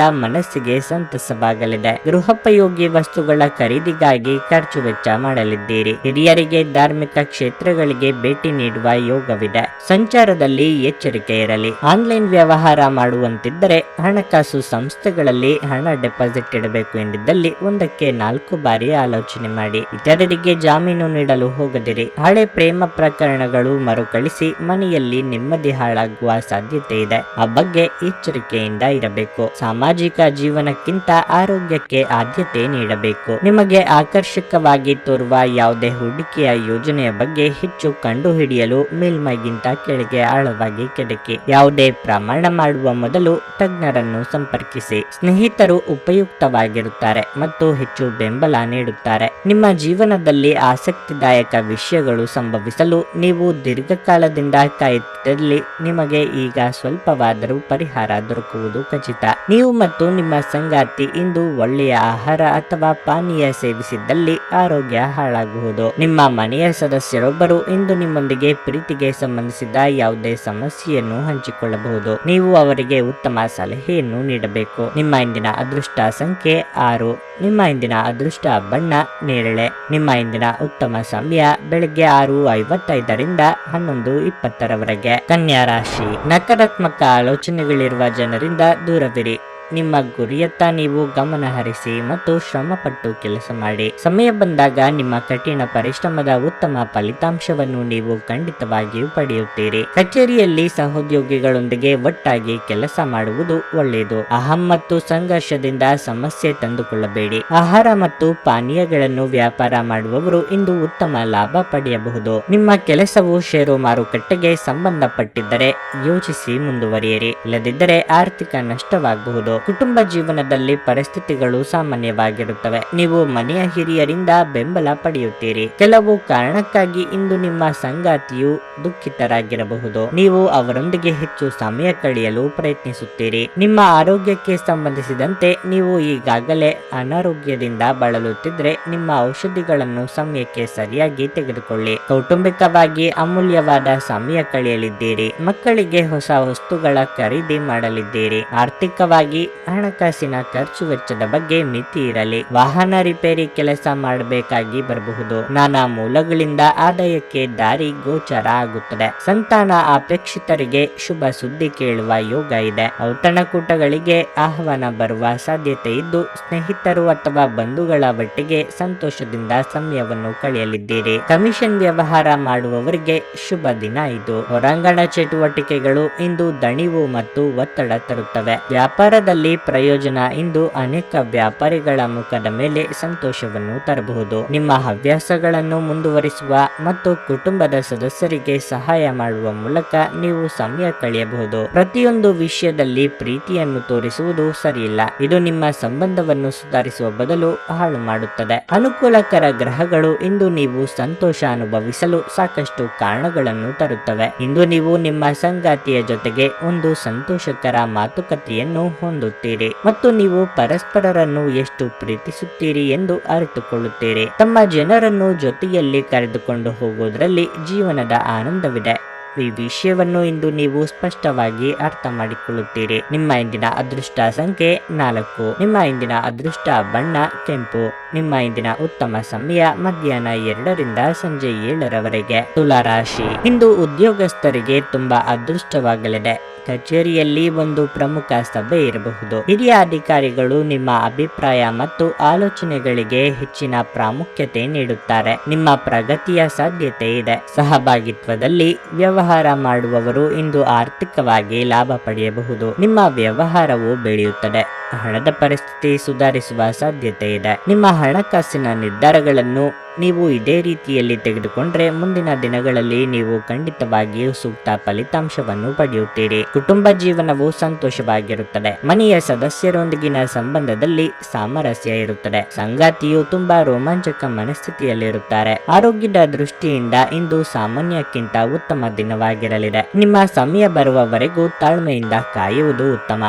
ಮನಸ್ಸಿಗೆ ಸಂತಸವಾಗಲಿದೆ. ಗೃಹೋಪಯೋಗಿ ವಸ್ತುಗಳ ಖರೀದಿಗಾಗಿ ಖರ್ಚು ವೆಚ್ಚ ಮಾಡಲಿದ್ದೀರಿ. ಹಿರಿಯರಿಗೆ ಧಾರ್ಮಿಕ ಕ್ಷೇತ್ರಗಳಿಗೆ ಭೇಟಿ ನೀಡುವ ಯೋಗವಿದೆ. ಸಂಚಾರದಲ್ಲಿ ಎಚ್ಚರಿಕೆ ಇರಲಿ. ಆನ್ಲೈನ್ ವ್ಯವಹಾರ ಮಾಡುವಂತಿದ್ದರೆ ಹಣಕಾಸು ಸಂಸ್ಥೆಗಳಲ್ಲಿ ಹಣ ಡೆಪಾಸಿಟ್ ಇಡಬೇಕು ಎಂದಿದ್ದಲ್ಲಿ ಒಂದಕ್ಕೆ ನಾಲ್ಕು ಬಾರಿ ಆಲೋಚನೆ ಮಾಡಿ. ಇತರರಿಗೆ ಜಾಮೀನು ನೀಡಲು ಹೋಗದಿರಿ. ಹಳೆ ಪ್ರೇಮ ಪ್ರಕರಣಗಳು ಮರುಕಳಿಸಿ ಮನೆಯಲ್ಲಿ ನೆಮ್ಮದಿ ಹಾಳಾಗುವ ಸಾಧ್ಯತೆ ಇದೆ. ಆ ಬಗ್ಗೆ ಎಚ್ಚರಿಕೆಯಿಂದ ಇರಬೇಕು. ಸಾಮಾಜಿಕ ಜೀವನಕ್ಕಿಂತ ಆರೋಗ್ಯಕ್ಕೆ ಆದ್ಯತೆ ನೀಡಬೇಕು. ನಿಮಗೆ ಆಕರ್ಷಕವಾಗಿ ತೋರುವ ಯಾವುದೇ ಹೂಡಿಕೆಯ ಯೋಜನೆಯ ಬಗ್ಗೆ ಹೆಚ್ಚು ಕಂಡುಹಿಡಿಯಲು ಮೇಲ್ಮೈಗಿಂತ ಕೆಳಗೆ ಆಳವಾಗಿ ಕೆಡಕಿ ಯಾವುದೇ ಪ್ರಮಾಣ ಮಾಡುವ ಮೊದಲು ತಜ್ಞರನ್ನು ಸಂಪರ್ಕಿಸಿ ಸ್ನೇಹಿತರು ಉಪಯುಕ್ತವಾಗಿರುತ್ತಾರೆ ಮತ್ತು ಹೆಚ್ಚು ಬೆಂಬಲ ನೀಡುತ್ತಾರೆ. ನಿಮ್ಮ ಜೀವನದಲ್ಲಿ ಆಸಕ್ತಿದಾಯಕ ವಿಷಯಗಳು ಸಂಭವಿಸಲು ನೀವು ದೀರ್ಘಕಾಲದಿಂದ ಕಾಯುತ್ತಿದ್ದಲ್ಲಿ ನಿಮಗೆ ಈಗ ಸ್ವಲ್ಪವಾದರೂ ಪರಿಹಾರ ದೊರಕುವುದು ಖಚಿತ. ನೀವು ಮತ್ತು ನಿಮ್ಮ ಸಂಗಾತಿ ಇಂದು ಒಳ್ಳೆಯ ಆಹಾರ ಅಥವಾ ಪಾನೀಯ ಸೇವಿಸಿದ್ದಲ್ಲಿ ಆರೋಗ್ಯ ಹಾಳಾಗುವುದು. ನಿಮ್ಮ ಮನೆಯ ಸದಸ್ಯರೊಬ್ಬರು ಇಂದು ನಿಮ್ಮೊಂದಿಗೆ ಪ್ರೀತಿಗೆ ಸಂಬಂಧಿಸಿದ ಯಾವುದೇ ಸಮಸ್ಯೆಯನ್ನು ಹಂಚಿಕೊಳ್ಳಬಹುದು. ನೀವು ಅವರಿಗೆ ಉತ್ತಮ ಸಲಹೆಯನ್ನು ನೀಡಬೇಕು. ನಿಮ್ಮ ಇಂದಿನ ಅದೃಷ್ಟ ಸಂಖ್ಯೆ ಆರು. ನಿಮ್ಮ ಇಂದಿನ ಅದೃಷ್ಟ ಬಣ್ಣ ನೇರಳೆ. ನಿಮ್ಮ ಇಂದಿನ ಉತ್ತಮ ಸಮಯ ಬೆಳಗ್ಗೆ ಆರು ಐವತ್ತೈದರಿಂದ ಹನ್ನೊಂದು ಇಪ್ಪತ್ತರವರೆಗೆ. ಕನ್ಯಾ ರಾಶಿ. ನಕಾರಾತ್ಮಕ ಆಲೋಚನೆಗಳಿರುವ ಜನರಿಂದ ದೂರವಿರಿ. ನಿಮ್ಮ ಗುರಿಯತ್ತ ನೀವು ಗಮನ ಹರಿಸಿ ಮತ್ತು ಶ್ರಮಪಟ್ಟು ಕೆಲಸ ಮಾಡಿ. ಸಮಯ ಬಂದಾಗ ನಿಮ್ಮ ಕಠಿಣ ಪರಿಶ್ರಮದ ಉತ್ತಮ ಫಲಿತಾಂಶವನ್ನು ನೀವು ಖಂಡಿತವಾಗಿಯೂ ಪಡೆಯುತ್ತೀರಿ. ಕಚೇರಿಯಲ್ಲಿ ಸಹೋದ್ಯೋಗಿಗಳೊಂದಿಗೆ ಒಟ್ಟಾಗಿ ಕೆಲಸ ಮಾಡುವುದು ಒಳ್ಳೆಯದು. ಅಹಂ ಮತ್ತು ಸಂಘರ್ಷದಿಂದ ಸಮಸ್ಯೆ ತಂದುಕೊಳ್ಳಬೇಡಿ. ಆಹಾರ ಮತ್ತು ಪಾನೀಯಗಳನ್ನು ವ್ಯಾಪಾರ ಮಾಡುವವರು ಇಂದು ಉತ್ತಮ ಲಾಭ ಪಡೆಯಬಹುದು. ನಿಮ್ಮ ಕೆಲಸವು ಷೇರು ಮಾರುಕಟ್ಟೆಗೆ ಸಂಬಂಧಪಟ್ಟಿದ್ದರೆ ಯೋಚಿಸಿ ಮುಂದುವರಿಯಿರಿ. ಇಲ್ಲದಿದ್ದರೆ ಆರ್ಥಿಕ ನಷ್ಟವಾಗಬಹುದು. ಕುಟುಂಬ ಜೀವನದಲ್ಲಿ ಪರಿಸ್ಥಿತಿಗಳು ಸಾಮಾನ್ಯವಾಗಿರುತ್ತವೆ. ನೀವು ಮನೆಯ ಹಿರಿಯರಿಂದ ಬೆಂಬಲ ಪಡೆಯುತ್ತೀರಿ. ಕೆಲವು ಕಾರಣಕ್ಕಾಗಿ ಇಂದು ನಿಮ್ಮ ಸಂಗಾತಿಯು ದುಃಖಿತರಾಗಿರಬಹುದು. ನೀವು ಅವರೊಂದಿಗೆ ಹೆಚ್ಚು ಸಮಯ ಕಳೆಯಲು ಪ್ರಯತ್ನಿಸುತ್ತೀರಿ. ನಿಮ್ಮ ಆರೋಗ್ಯಕ್ಕೆ ಸಂಬಂಧಿಸಿದಂತೆ ನೀವು ಈಗಾಗಲೇ ಅನಾರೋಗ್ಯದಿಂದ ಬಳಲುತ್ತಿದ್ರೆ ನಿಮ್ಮ ಔಷಧಿಗಳನ್ನು ಸಮಯಕ್ಕೆ ಸರಿಯಾಗಿ ತೆಗೆದುಕೊಳ್ಳಿ. ಕೌಟುಂಬಿಕವಾಗಿ ಅಮೂಲ್ಯವಾದ ಸಮಯ ಕಳೆಯಲಿದ್ದೀರಿ. ಮಕ್ಕಳಿಗೆ ಹೊಸ ವಸ್ತುಗಳ ಖರೀದಿ ಮಾಡಲಿದ್ದೀರಿ. ಆರ್ಥಿಕವಾಗಿ ಹಣಕಾಸಿನ ಖರ್ಚು ವೆಚ್ಚದ ಬಗ್ಗೆ ಮಿತಿ ಇರಲಿ ವಾಹನ ರಿಪೇರಿ ಕೆಲಸ ಮಾಡಬೇಕಾಗಿ ಬರಬಹುದು. ನಾನಾ ಮೂಲಗಳಿಂದ ಆದಾಯಕ್ಕೆ ದಾರಿ ಗೋಚರ ಆಗುತ್ತದೆ. ಸಂತಾನ ಅಪೇಕ್ಷಿತರಿಗೆ ಶುಭ ಸುದ್ದಿ ಕೇಳುವ ಯೋಗ ಇದೆ. ಔತಣಕೂಟಗಳಿಗೆ ಆಹ್ವಾನ ಬರುವ ಸಾಧ್ಯತೆ ಇದ್ದು, ಸ್ನೇಹಿತರು ಅಥವಾ ಬಂಧುಗಳ ಒಟ್ಟಿಗೆ ಸಂತೋಷದಿಂದ ಸಮಯವನ್ನು ಕಳೆಯಲಿದ್ದೀರಿ. ಕಮಿಷನ್ ವ್ಯವಹಾರ ಮಾಡುವವರಿಗೆ ಶುಭ ದಿನ ಇದು. ಹೊರಾಂಗಣ ಚಟುವಟಿಕೆಗಳು ಇಂದು ದಣಿವು ಮತ್ತು ಒತ್ತಡ ತರುತ್ತವೆ. ವ್ಯಾಪಾರದಲ್ಲಿ ಪ್ರಯೋಜನ. ಇಂದು ಅನೇಕ ವ್ಯಾಪಾರಿಗಳ ಮುಖದ ಮೇಲೆ ಸಂತೋಷವನ್ನು ತರಬಹುದು. ನಿಮ್ಮ ಹವ್ಯಾಸಗಳನ್ನು ಮುಂದುವರಿಸುವ ಮತ್ತು ಕುಟುಂಬದ ಸದಸ್ಯರಿಗೆ ಸಹಾಯ ಮಾಡುವ ಮೂಲಕ ನೀವು ಸಮಯ ಕಳೆಯಬಹುದು. ಪ್ರತಿಯೊಂದು ವಿಷಯದಲ್ಲಿ ಪ್ರೀತಿಯನ್ನು ತೋರಿಸುವುದು ಸರಿಯಿಲ್ಲ. ಇದು ನಿಮ್ಮ ಸಂಬಂಧವನ್ನು ಸುಧಾರಿಸುವ ಬದಲು ಹಾಳು ಮಾಡುತ್ತದೆ. ಅನುಕೂಲಕರ ಗ್ರಹಗಳು ಇಂದು ನೀವು ಸಂತೋಷ ಅನುಭವಿಸಲು ಸಾಕಷ್ಟು ಕಾರಣಗಳನ್ನು ತರುತ್ತವೆ. ಇಂದು ನೀವು ನಿಮ್ಮ ಸಂಗಾತಿಯ ಜೊತೆಗೆ ಒಂದು ಸಂತೋಷಕರ ಮಾತುಕತೆಯನ್ನು ಹೊಂದುತ್ತೀರಿ ಮತ್ತು ನೀವು ಪರಸ್ಪರರನ್ನು ಎಷ್ಟು ಪ್ರೀತಿಸುತ್ತೀರಿ ಎಂದು ಅರಿತುಕೊಳ್ಳುತ್ತೀರಿ. ತಮ್ಮ ಜನರನ್ನು ಜೊತೆಯಲ್ಲಿ ಕರೆದುಕೊಂಡು ಹೋಗುವುದರಲ್ಲಿ ಜೀವನದ ಆನಂದವಿದೆ. ಈ ವಿಷಯವನ್ನು ಇಂದು ನೀವು ಸ್ಪಷ್ಟವಾಗಿ ಅರ್ಥ ಮಾಡಿಕೊಳ್ಳುತ್ತೀರಿ ನಿಮ್ಮ ಇಂದಿನ ಅದೃಷ್ಟ ಸಂಖ್ಯೆ ನಾಲ್ಕು. ನಿಮ್ಮ ಇಂದಿನ ಅದೃಷ್ಟ ಬಣ್ಣ ಕೆಂಪು. ನಿಮ್ಮ ಇಂದಿನ ಉತ್ತಮ ಸಮಯ ಮಧ್ಯಾಹ್ನ ಎರಡರಿಂದ ಸಂಜೆ ಏಳರವರೆಗೆ. ತುಲಾರಾಶಿ ಇಂದು ಉದ್ಯೋಗಸ್ಥರಿಗೆ ತುಂಬಾ ಅದೃಷ್ಟವಾಗಲಿದೆ. ಕಚೇರಿಯಲ್ಲಿ ಒಂದು ಪ್ರಮುಖ ಸಭೆ ಇರಬಹುದು. ಹಿರಿಯ ಅಧಿಕಾರಿಗಳು ನಿಮ್ಮ ಅಭಿಪ್ರಾಯ ಮತ್ತು ಆಲೋಚನೆಗಳಿಗೆ ಹೆಚ್ಚಿನ ಪ್ರಾಮುಖ್ಯತೆ ನೀಡುತ್ತಾರೆ. ನಿಮ್ಮ ಪ್ರಗತಿಯ ಸಾಧ್ಯತೆ ಇದೆ. ಸಹಭಾಗಿತ್ವದಲ್ಲಿ ವ್ಯವಹಾರ ಮಾಡುವವರು ಇಂದು ಆರ್ಥಿಕವಾಗಿ ಲಾಭ ಪಡೆಯಬಹುದು. ನಿಮ್ಮ ವ್ಯವಹಾರವು ಬೆಳೆಯುತ್ತದೆ. ಹಣದ ಪರಿಸ್ಥಿತಿ ಸುಧಾರಿಸುವ ಸಾಧ್ಯತೆ ಇದೆ ನಿಮ್ಮ ಹಣಕಾಸಿನ ನಿರ್ಧಾರಗಳನ್ನು ನೀವು ಇದೇ ರೀತಿಯಲ್ಲಿ ತೆಗೆದುಕೊಂಡ್ರೆ ಮುಂದಿನ ದಿನಗಳಲ್ಲಿ ನೀವು ಖಂಡಿತವಾಗಿಯೂ ಸೂಕ್ತ ಫಲಿತಾಂಶವನ್ನು ಪಡೆಯುತ್ತೀರಿ. ಕುಟುಂಬ ಜೀವನವು ಸಂತೋಷವಾಗಿರುತ್ತದೆ. ಮನೆಯ ಸದಸ್ಯರೊಂದಿಗಿನ ಸಂಬಂಧದಲ್ಲಿ ಸಾಮರಸ್ಯ ಇರುತ್ತದೆ. ಸಂಗಾತಿಯು ತುಂಬಾ ರೋಮಾಂಚಕ ಮನಸ್ಥಿತಿಯಲ್ಲಿರುತ್ತಾರೆ. ಆರೋಗ್ಯದ ದೃಷ್ಟಿಯಿಂದ ಇಂದು ಸಾಮಾನ್ಯಕ್ಕಿಂತ ಉತ್ತಮ ದಿನವಾಗಿರಲಿದೆ. ನಿಮ್ಮ ಸಮಯ ಬರುವವರೆಗೂ ತಾಳ್ಮೆಯಿಂದ ಕಾಯುವುದು ಉತ್ತಮ.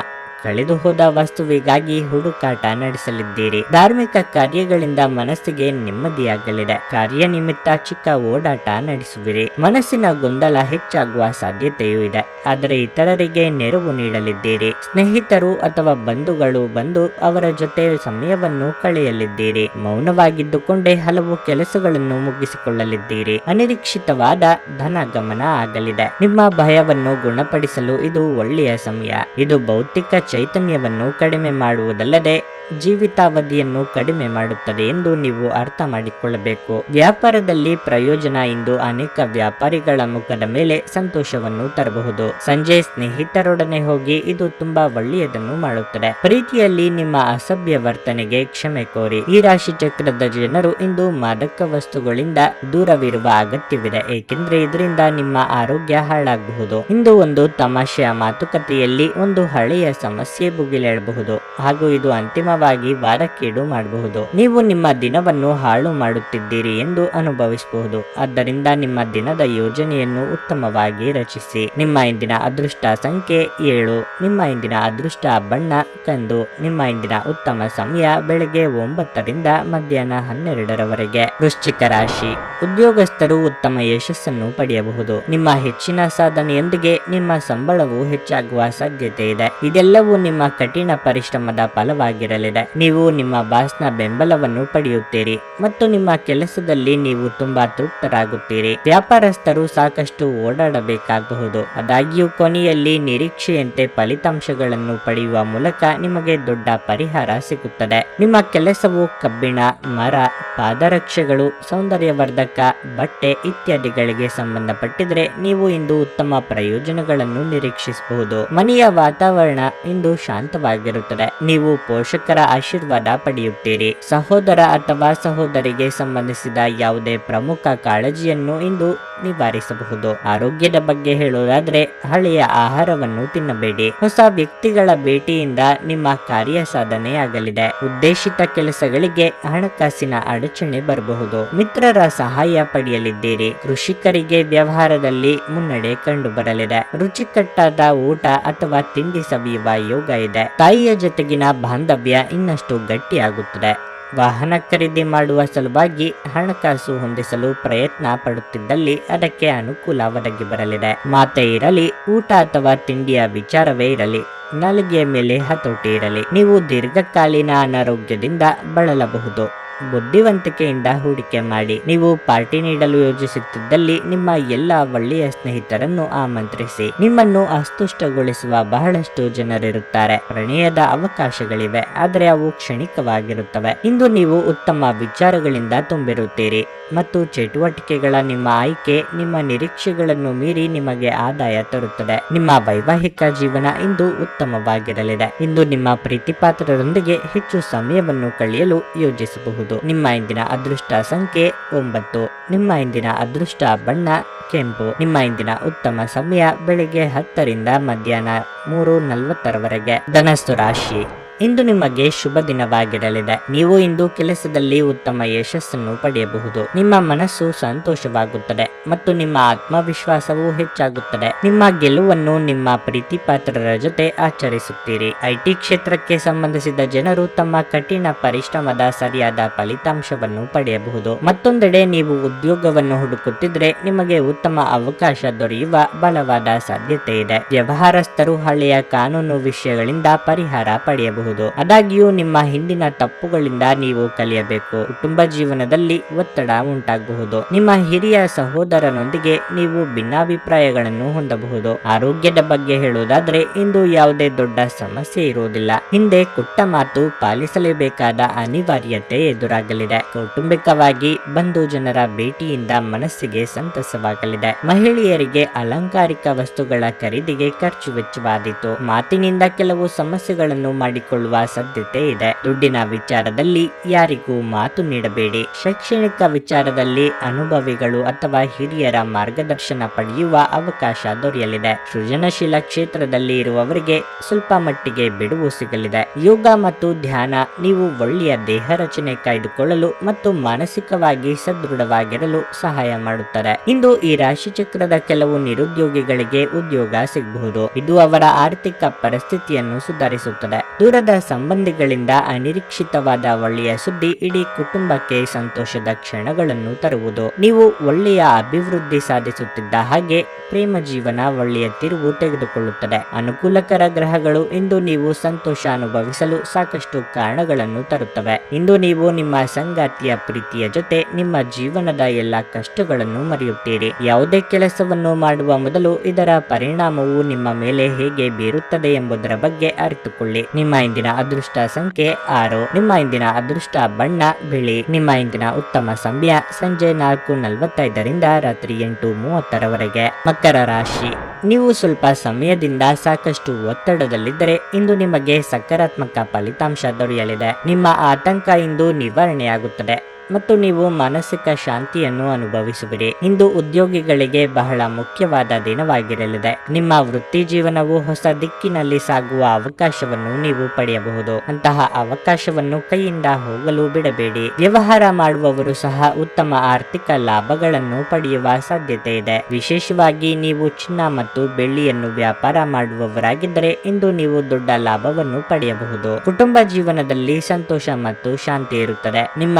ಕಳೆದು ಹೋದ ವಸ್ತುವಿಗಾಗಿ ಹುಡುಕಾಟ ನಡೆಸಲಿದ್ದೀರಿ. ಧಾರ್ಮಿಕ ಕಾರ್ಯಗಳಿಂದ ಮನಸ್ಸಿಗೆ ನೆಮ್ಮದಿಯಾಗಲಿದೆ. ಕಾರ್ಯನಿಮಿತ್ತ ಚಿಕ್ಕ ಓಡಾಟ ನಡೆಸುವಿರಿ. ಮನಸ್ಸಿನ ಗೊಂದಲ ಹೆಚ್ಚಾಗುವ ಸಾಧ್ಯತೆಯೂ ಇದೆ. ಆದರೆ ಇತರರಿಗೆ ನೆರವು ನೀಡಲಿದ್ದೀರಿ. ಸ್ನೇಹಿತರು ಅಥವಾ ಬಂಧುಗಳು ಬಂದು ಅವರ ಜೊತೆ ಸಮಯವನ್ನು ಕಳೆಯಲಿದ್ದೀರಿ. ಮೌನವಾಗಿದ್ದುಕೊಂಡೇ ಹಲವು ಕೆಲಸಗಳನ್ನು ಮುಗಿಸಿಕೊಳ್ಳಲಿದ್ದೀರಿ. ಅನಿರೀಕ್ಷಿತವಾದ ಧನಗಮನ ಆಗಲಿದೆ. ನಿಮ್ಮ ಭಯವನ್ನು ಗುಣಪಡಿಸಲು ಇದು ಒಳ್ಳೆಯ ಸಮಯ. ಇದು ಭೌತಿಕ ಚೈತನ್ಯವನ್ನು ಕಡಿಮೆ ಮಾಡುವುದಲ್ಲದೆ ಜೀವಿತಾವಧಿಯನ್ನು ಕಡಿಮೆ ಮಾಡುತ್ತದೆ ಎಂದು ನೀವು ಅರ್ಥ ಮಾಡಿಕೊಳ್ಳಬೇಕು. ವ್ಯಾಪಾರದಲ್ಲಿ ಪ್ರಯೋಜನ ಇಂದು ಅನೇಕ ವ್ಯಾಪಾರಿಗಳ ಮುಖದ ಮೇಲೆ ಸಂತೋಷವನ್ನು ತರಬಹುದು. ಸಂಜೆ ಸ್ನೇಹಿತರೊಡನೆ ಹೋಗಿ ಇದು ತುಂಬಾ ಒಳ್ಳೆಯದನ್ನು ಮಾಡುತ್ತದೆ. ಪ್ರೀತಿಯಲ್ಲಿ ನಿಮ್ಮ ಅಸಭ್ಯ ವರ್ತನೆಗೆ ಕ್ಷಮೆ ಕೋರಿ. ಈ ರಾಶಿ ಚಕ್ರದ ಜನರು ಇಂದು ಮಾದಕ ವಸ್ತುಗಳಿಂದ ದೂರವಿರುವ ಅಗತ್ಯವಿದೆ, ಏಕೆಂದ್ರೆ ಇದರಿಂದ ನಿಮ್ಮ ಆರೋಗ್ಯ ಹಾಳಾಗಬಹುದು. ಇಂದು ಒಂದು ತಮಾಷೆಯ ಮಾತುಕತೆಯಲ್ಲಿ ಒಂದು ಹಳೆಯ ಸಮಸ್ಯೆ ಭುಗಿಲೇಳಬಹುದು ಹಾಗೂ ಇದು ಅಂತಿಮವಾಗಿ ವಾರಕ್ಕೀಡು ಮಾಡಬಹುದು. ನೀವು ನಿಮ್ಮ ದಿನವನ್ನು ಹಾಳು ಮಾಡುತ್ತಿದ್ದೀರಿ ಎಂದು ಅನುಭವಿಸಬಹುದು. ಆದ್ದರಿಂದ ನಿಮ್ಮ ದಿನದ ಯೋಜನೆಯನ್ನು ಉತ್ತಮವಾಗಿ ರಚಿಸಿ. ನಿಮ್ಮ ಇಂದಿನ ಅದೃಷ್ಟ ಸಂಖ್ಯೆ ಏಳು. ನಿಮ್ಮ ಇಂದಿನ ಅದೃಷ್ಟ ಬಣ್ಣ ಕಂದು. ನಿಮ್ಮ ಇಂದಿನ ಉತ್ತಮ ಸಮಯ ಬೆಳಗ್ಗೆ ಒಂಬತ್ತರಿಂದ ಮಧ್ಯಾಹ್ನ ಹನ್ನೆರಡರವರೆಗೆ. ವೃಶ್ಚಿಕ ರಾಶಿ. ಉದ್ಯೋಗಸ್ಥರು ಉತ್ತಮ ಯಶಸ್ಸನ್ನು ಪಡೆಯಬಹುದು. ನಿಮ್ಮ ಹೆಚ್ಚಿನ ಸಾಧನೆಯೊಂದಿಗೆ ನಿಮ್ಮ ಸಂಬಳವು ಹೆಚ್ಚಾಗುವ ಸಾಧ್ಯತೆ ಇದೆ. ಇದೆಲ್ಲವೂ ನಿಮ್ಮ ಕಠಿಣ ಪರಿಶ್ರಮದ ಫಲವಾಗಿರಲಿದೆ. ನೀವು ನಿಮ್ಮ ಬಾಸ್ನ ಬೆಂಬಲವನ್ನು ಪಡೆಯುತ್ತೀರಿ ಮತ್ತು ನಿಮ್ಮ ಕೆಲಸದಲ್ಲಿ ನೀವು ತುಂಬಾ ತೃಪ್ತರಾಗುತ್ತೀರಿ. ವ್ಯಾಪಾರಸ್ಥರು ಸಾಕಷ್ಟು ಓಡಾಡಬೇಕಾಗಬಹುದು. ಆದಾಗ್ಯೂ, ಕೊನೆಯಲ್ಲಿ ನಿರೀಕ್ಷೆಯಂತೆ ಫಲಿತಾಂಶಗಳನ್ನು ಪಡೆಯುವ ಮೂಲಕ ನಿಮಗೆ ದೊಡ್ಡ ಪರಿಹಾರ ಸಿಗುತ್ತದೆ. ನಿಮ್ಮ ಕೆಲಸವು ಕಬ್ಬಿಣ, ಮರ, ಪಾದರಕ್ಷೆಗಳು, ಸೌಂದರ್ಯವರ್ಧಕ, ಬಟ್ಟೆ ಇತ್ಯಾದಿಗಳಿಗೆ ಸಂಬಂಧಪಟ್ಟಿದ್ರೆ ನೀವು ಇಂದು ಉತ್ತಮ ಪ್ರಯೋಜನಗಳನ್ನು ನಿರೀಕ್ಷಿಸಬಹುದು. ಮನೆಯ ವಾತಾವರಣ ಇಂದು ಶಾಂತವಾಗಿರುತ್ತದೆ. ನೀವು ಪೋಷಕರ ಆಶೀರ್ವಾದ ಪಡೆಯುತ್ತೀರಿ. ಸಹೋದರ ಅಥವಾ ಸಹೋದರಿಗೆ ಸಂಬಂಧಿಸಿದ ಯಾವುದೇ ಪ್ರಮುಖ ಕಾಳಜಿಯನ್ನು ಇಂದು ನಿವಾರಿಸಬಹುದು. ಆರೋಗ್ಯದ ಬಗ್ಗೆ ಹೇಳುವುದಾದ್ರೆ, ಹಳೆಯ ಆಹಾರವನ್ನು ತಿನ್ನಬೇಡಿ. ಹೊಸ ವ್ಯಕ್ತಿಗಳ ಭೇಟಿಯಿಂದ ನಿಮ್ಮ ಕಾರ್ಯ ಸಾಧನೆಯಾಗಲಿದೆ. ಉದ್ದೇಶಿತ ಕೆಲಸಗಳಿಗೆ ಹಣಕಾಸಿನ ಅಡಚಣೆ ಬರಬಹುದು. ಮಿತ್ರರ ಸಹಾಯ ಪಡೆಯಲಿದ್ದೀರಿ. ಕೃಷಿಕರಿಗೆ ವ್ಯವಹಾರದಲ್ಲಿ ಮುನ್ನಡೆ ಕಂಡು ಬರಲಿದೆ ರುಚಿಕಟ್ಟಾದ ಊಟ ಅಥವಾ ತಿಂಡಿ ಸವಿಯುವ ಯೋಗ ಇದೆ ತಾಯಿಯ ಜೊತೆಗಿನ ಬಾಂಧವ್ಯ ಇನ್ನಷ್ಟು ಗಟ್ಟಿಯಾಗುತ್ತದೆ. ವಾಹನ ಖರೀದಿ ಮಾಡುವ ಸಲುವಾಗಿ ಹಣಕಾಸು ಹೊಂದಿಸಲು ಪ್ರಯತ್ನ ಪಡುತ್ತಿದ್ದಲ್ಲಿ ಅದಕ್ಕೆ ಅನುಕೂಲ ಒದಗಿ ಬರಲಿದೆ. ಮಾತೆ ಇರಲಿ, ಊಟ ಅಥವಾ ತಿಂಡಿಯ ವಿಚಾರವೇ ಇರಲಿ. ನಾಲಿಗೆಯ ಮೇಲೆ ಹತೋಟಿ ಇರಲಿ. ನೀವು ದೀರ್ಘಕಾಲೀನ ಅನಾರೋಗ್ಯದಿಂದ ಬಳಲಬಹುದು. ಬುದ್ಧಿವಂತಿಕೆಯಿಂದ ಹೂಡಿಕೆ ಮಾಡಿ. ನೀವು ಪಾರ್ಟಿ ನೀಡಲು ಯೋಜಿಸುತ್ತಿದ್ದಲ್ಲಿ ನಿಮ್ಮ ಎಲ್ಲ ಒಳ್ಳೆಯ ಸ್ನೇಹಿತರನ್ನು ಆಮಂತ್ರಿಸಿ. ನಿಮ್ಮನ್ನು ಅಸ್ತುಷ್ಟಗೊಳಿಸುವ ಬಹಳಷ್ಟು ಜನರಿರುತ್ತಾರೆ. ಪ್ರಣಯದ ಅವಕಾಶಗಳಿವೆ, ಆದರೆ ಅವು ಕ್ಷಣಿಕವಾಗಿರುತ್ತವೆ. ಇಂದು ನೀವು ಉತ್ತಮ ವಿಚಾರಗಳಿಂದ ತುಂಬಿರುತ್ತೀರಿ ಮತ್ತು ಚಟುವಟಿಕೆಗಳ ನಿಮ್ಮ ಆಯ್ಕೆ, ನಿಮ್ಮ ನಿರೀಕ್ಷೆಗಳನ್ನು ಮೀರಿ ನಿಮಗೆ ಆದಾಯ ತರುತ್ತದೆ. ನಿಮ್ಮ ವೈವಾಹಿಕ ಜೀವನ ಇಂದು ಉತ್ತಮವಾಗಿರಲಿದೆ. ಇಂದು ನಿಮ್ಮ ಪ್ರೀತಿಪಾತ್ರರೊಂದಿಗೆ ಹೆಚ್ಚು ಸಮಯವನ್ನು ಕಳೆಯಲು ಯೋಜಿಸಬಹುದು. ನಿಮ್ಮ ಇಂದಿನ ಅದೃಷ್ಟ ಸಂಖ್ಯೆ ಒಂಬತ್ತು. ನಿಮ್ಮ ಇಂದಿನ ಅದೃಷ್ಟ ಬಣ್ಣ ಕೆಂಪು. ನಿಮ್ಮ ಇಂದಿನ ಉತ್ತಮ ಸಮಯ ಬೆಳಿಗ್ಗೆ ಹತ್ತರಿಂದ ಮಧ್ಯಾಹ್ನ ಮೂರು ನಲವತ್ತರವರೆಗೆ. ಧನಸ್ಸು ರಾಶಿ. ಇಂದು ನಿಮಗೆ ಶುಭ ದಿನವಾಗಿರಲಿದೆ. ನೀವು ಇಂದು ಕೆಲಸದಲ್ಲಿ ಉತ್ತಮ ಯಶಸ್ಸನ್ನು ಪಡೆಯಬಹುದು. ನಿಮ್ಮ ಮನಸ್ಸು ಸಂತೋಷವಾಗುತ್ತದೆ ಮತ್ತು ನಿಮ್ಮ ಆತ್ಮವಿಶ್ವಾಸವು ಹೆಚ್ಚಾಗುತ್ತದೆ. ನಿಮ್ಮ ಗೆಲುವನ್ನು ನಿಮ್ಮ ಪ್ರೀತಿಪಾತ್ರರ ಜೊತೆ ಆಚರಿಸುತ್ತೀರಿ. ಐಟಿ ಕ್ಷೇತ್ರಕ್ಕೆ ಸಂಬಂಧಿಸಿದ ಜನರು ತಮ್ಮ ಕಠಿಣ ಪರಿಶ್ರಮದ ಸರಿಯಾದ ಫಲಿತಾಂಶವನ್ನು ಪಡೆಯಬಹುದು. ಮತ್ತೊಂದೆಡೆ ನೀವು ಉದ್ಯೋಗವನ್ನು ಹುಡುಕುತ್ತಿದ್ರೆ ನಿಮಗೆ ಉತ್ತಮ ಅವಕಾಶ ದೊರೆಯುವ ಬಲವಾದ ಸಾಧ್ಯತೆ ಇದೆ ವ್ಯವಹಾರಸ್ಥರು ಹಳೆಯ ಕಾನೂನು ವಿಷಯಗಳಿಂದ ಪರಿಹಾರ ಪಡೆಯಬಹುದು. ಆದಾಗ್ಯೂ, ನಿಮ್ಮ ಹಿಂದಿನ ತಪ್ಪುಗಳಿಂದ ನೀವು ಕಲಿಯಬೇಕು. ಕುಟುಂಬ ಜೀವನದಲ್ಲಿ ಒತ್ತಡ ಉಂಟಾಗಬಹುದು. ನಿಮ್ಮ ಹಿರಿಯ ಸಹೋದರನೊಂದಿಗೆ ನೀವು ಭಿನ್ನಾಭಿಪ್ರಾಯಗಳನ್ನು ಹೊಂದಬಹುದು. ಆರೋಗ್ಯದ ಬಗ್ಗೆ ಹೇಳುವುದಾದ್ರೆ, ಇಂದು ಯಾವುದೇ ದೊಡ್ಡ ಸಮಸ್ಯೆ ಇರುವುದಿಲ್ಲ. ಹಿಂದೆ ಕೊಟ್ಟ ಮಾತು ಪಾಲಿಸಲೇಬೇಕಾದ ಅನಿವಾರ್ಯತೆ ಎದುರಾಗಲಿದೆ. ಕೌಟುಂಬಿಕವಾಗಿ ಬಂಧು ಜನರ ಭೇಟಿಯಿಂದ ಮನಸ್ಸಿಗೆ ಸಂತಸವಾಗಲಿದೆ. ಮಹಿಳೆಯರಿಗೆ ಅಲಂಕಾರಿಕ ವಸ್ತುಗಳ ಖರೀದಿಗೆ ಖರ್ಚು ವೆಚ್ಚವಾದೀತು. ಮಾತಿನಿಂದ ಕೆಲವು ಸಮಸ್ಯೆಗಳನ್ನು ಮಾಡಿಕೊಳ್ಳ ತೆಗೆದುಕೊಳ್ಳುವ ಸಾಧ್ಯತೆ ಇದೆ. ದುಡ್ಡಿನ ವಿಚಾರದಲ್ಲಿ ಯಾರಿಗೂ ಮಾತು ನೀಡಬೇಡಿ. ಶೈಕ್ಷಣಿಕ ವಿಚಾರದಲ್ಲಿ ಅನುಭವಿಗಳು ಅಥವಾ ಹಿರಿಯರ ಮಾರ್ಗದರ್ಶನ ಪಡೆಯುವ ಅವಕಾಶ ದೊರೆಯಲಿದೆ. ಸೃಜನಶೀಲ ಕ್ಷೇತ್ರದಲ್ಲಿ ಇರುವವರಿಗೆ ಸ್ವಲ್ಪ ಮಟ್ಟಿಗೆ ಬಿಡುವು ಸಿಗಲಿದೆ. ಯೋಗ ಮತ್ತು ಧ್ಯಾನ ನೀವು ಒಳ್ಳೆಯ ದೇಹ ರಚನೆ ಕಾಯ್ದುಕೊಳ್ಳಲು ಮತ್ತು ಮಾನಸಿಕವಾಗಿ ಸದೃಢವಾಗಿರಲು ಸಹಾಯ ಮಾಡುತ್ತದೆ. ಇಂದು ಈ ರಾಶಿ ಚಕ್ರದ ಕೆಲವು ನಿರುದ್ಯೋಗಿಗಳಿಗೆ ಉದ್ಯೋಗ ಸಿಗಬಹುದು. ಇದು ಅವರ ಆರ್ಥಿಕ ಪರಿಸ್ಥಿತಿಯನ್ನು ಸುಧಾರಿಸುತ್ತದೆ. ದೂರದ ಸಂಬಂಧಿಗಳಿಂದ ಅನಿರೀಕ್ಷಿತವಾದ ಒಳ್ಳೆಯ ಸುದ್ದಿ ಇಡೀ ಕುಟುಂಬಕ್ಕೆ ಸಂತೋಷದ ಕ್ಷಣಗಳನ್ನು ತರುವುದು. ನೀವು ಒಳ್ಳೆಯ ಅಭಿವೃದ್ಧಿ ಸಾಧಿಸುತ್ತಿದ್ದ ಹಾಗೆ ಪ್ರೇಮ ಜೀವನ ಒಳ್ಳೆಯ ತಿರುವು ತೆಗೆದುಕೊಳ್ಳುತ್ತದೆ. ಅನುಕೂಲಕರ ಗ್ರಹಗಳು ಇಂದು ನೀವು ಸಂತೋಷ ಅನುಭವಿಸಲು ಸಾಕಷ್ಟು ಕಾರಣಗಳನ್ನು ತರುತ್ತವೆ. ಇಂದು ನೀವು ನಿಮ್ಮ ಸಂಗಾತಿಯ ಪ್ರೀತಿಯ ಜೊತೆ ನಿಮ್ಮ ಜೀವನದ ಎಲ್ಲ ಕಷ್ಟಗಳನ್ನು ಮರೆಯುತ್ತೀರಿ. ಯಾವುದೇ ಕೆಲಸವನ್ನು ಮಾಡುವ ಮೊದಲು ಇದರ ಪರಿಣಾಮವು ನಿಮ್ಮ ಮೇಲೆ ಹೇಗೆ ಬೀರುತ್ತದೆ ಎಂಬುದರ ಬಗ್ಗೆ ಅರಿತುಕೊಳ್ಳಿ. ನಿಮ್ಮ ಇಂದಿನ ಅದೃಷ್ಟ ಸಂಖ್ಯೆ ಆರು. ನಿಮ್ಮ ಇಂದಿನ ಅದೃಷ್ಟ ಬಣ್ಣ, ಬಿಳಿ. ನಿಮ್ಮ ಇಂದಿನ ಉತ್ತಮ ಸಮಯ ಸಂಜೆ ನಾಲ್ಕು ನಲವತ್ತೈದರಿಂದ ರಾತ್ರಿ ಎಂಟು ಮೂವತ್ತರವರೆಗೆ. ಮಕರ ರಾಶಿ. ನೀವು ಸ್ವಲ್ಪ ಸಮಯದಿಂದ ಸಾಕಷ್ಟು ಒತ್ತಡದಲ್ಲಿದ್ದರೆ ಇಂದು ನಿಮಗೆ ಸಕಾರಾತ್ಮಕ ಫಲಿತಾಂಶ ದೊರೆಯಲಿದೆ. ನಿಮ್ಮ ಆತಂಕ ಇಂದು ನಿವಾರಣೆಯಾಗುತ್ತದೆ. ಮತ್ತು ನೀವು ಮಾನಸಿಕ ಶಾಂತಿಯನ್ನು ಅನುಭವಿಸುವಿರಿ. ಇಂದು ಉದ್ಯೋಗಿಗಳಿಗೆ ಬಹಳ ಮುಖ್ಯವಾದ ದಿನವಾಗಿರಲಿದೆ. ನಿಮ್ಮ ವೃತ್ತಿ ಜೀವನವು ಹೊಸ ದಿಕ್ಕಿನಲ್ಲಿ ಸಾಗುವ ಅವಕಾಶವನ್ನು ನೀವು ಪಡೆಯಬಹುದು. ಅಂತಹ ಅವಕಾಶವನ್ನು ಕೈಯಿಂದ ಹೋಗಲು ಬಿಡಬೇಡಿ. ವ್ಯವಹಾರ ಮಾಡುವವರು ಸಹ ಉತ್ತಮ ಆರ್ಥಿಕ ಲಾಭಗಳನ್ನು ಪಡೆಯುವ ಸಾಧ್ಯತೆ ಇದೆ. ವಿಶೇಷವಾಗಿ ನೀವು ಚಿನ್ನ ಮತ್ತು ಬೆಳ್ಳಿಯನ್ನು ವ್ಯಾಪಾರ ಮಾಡುವವರಾಗಿದ್ದರೆ ಇಂದು ನೀವು ದೊಡ್ಡ ಲಾಭವನ್ನು ಪಡೆಯಬಹುದು. ಕುಟುಂಬ ಜೀವನದಲ್ಲಿ ಸಂತೋಷ ಮತ್ತು ಶಾಂತಿ ಇರುತ್ತದೆ. ನಿಮ್ಮ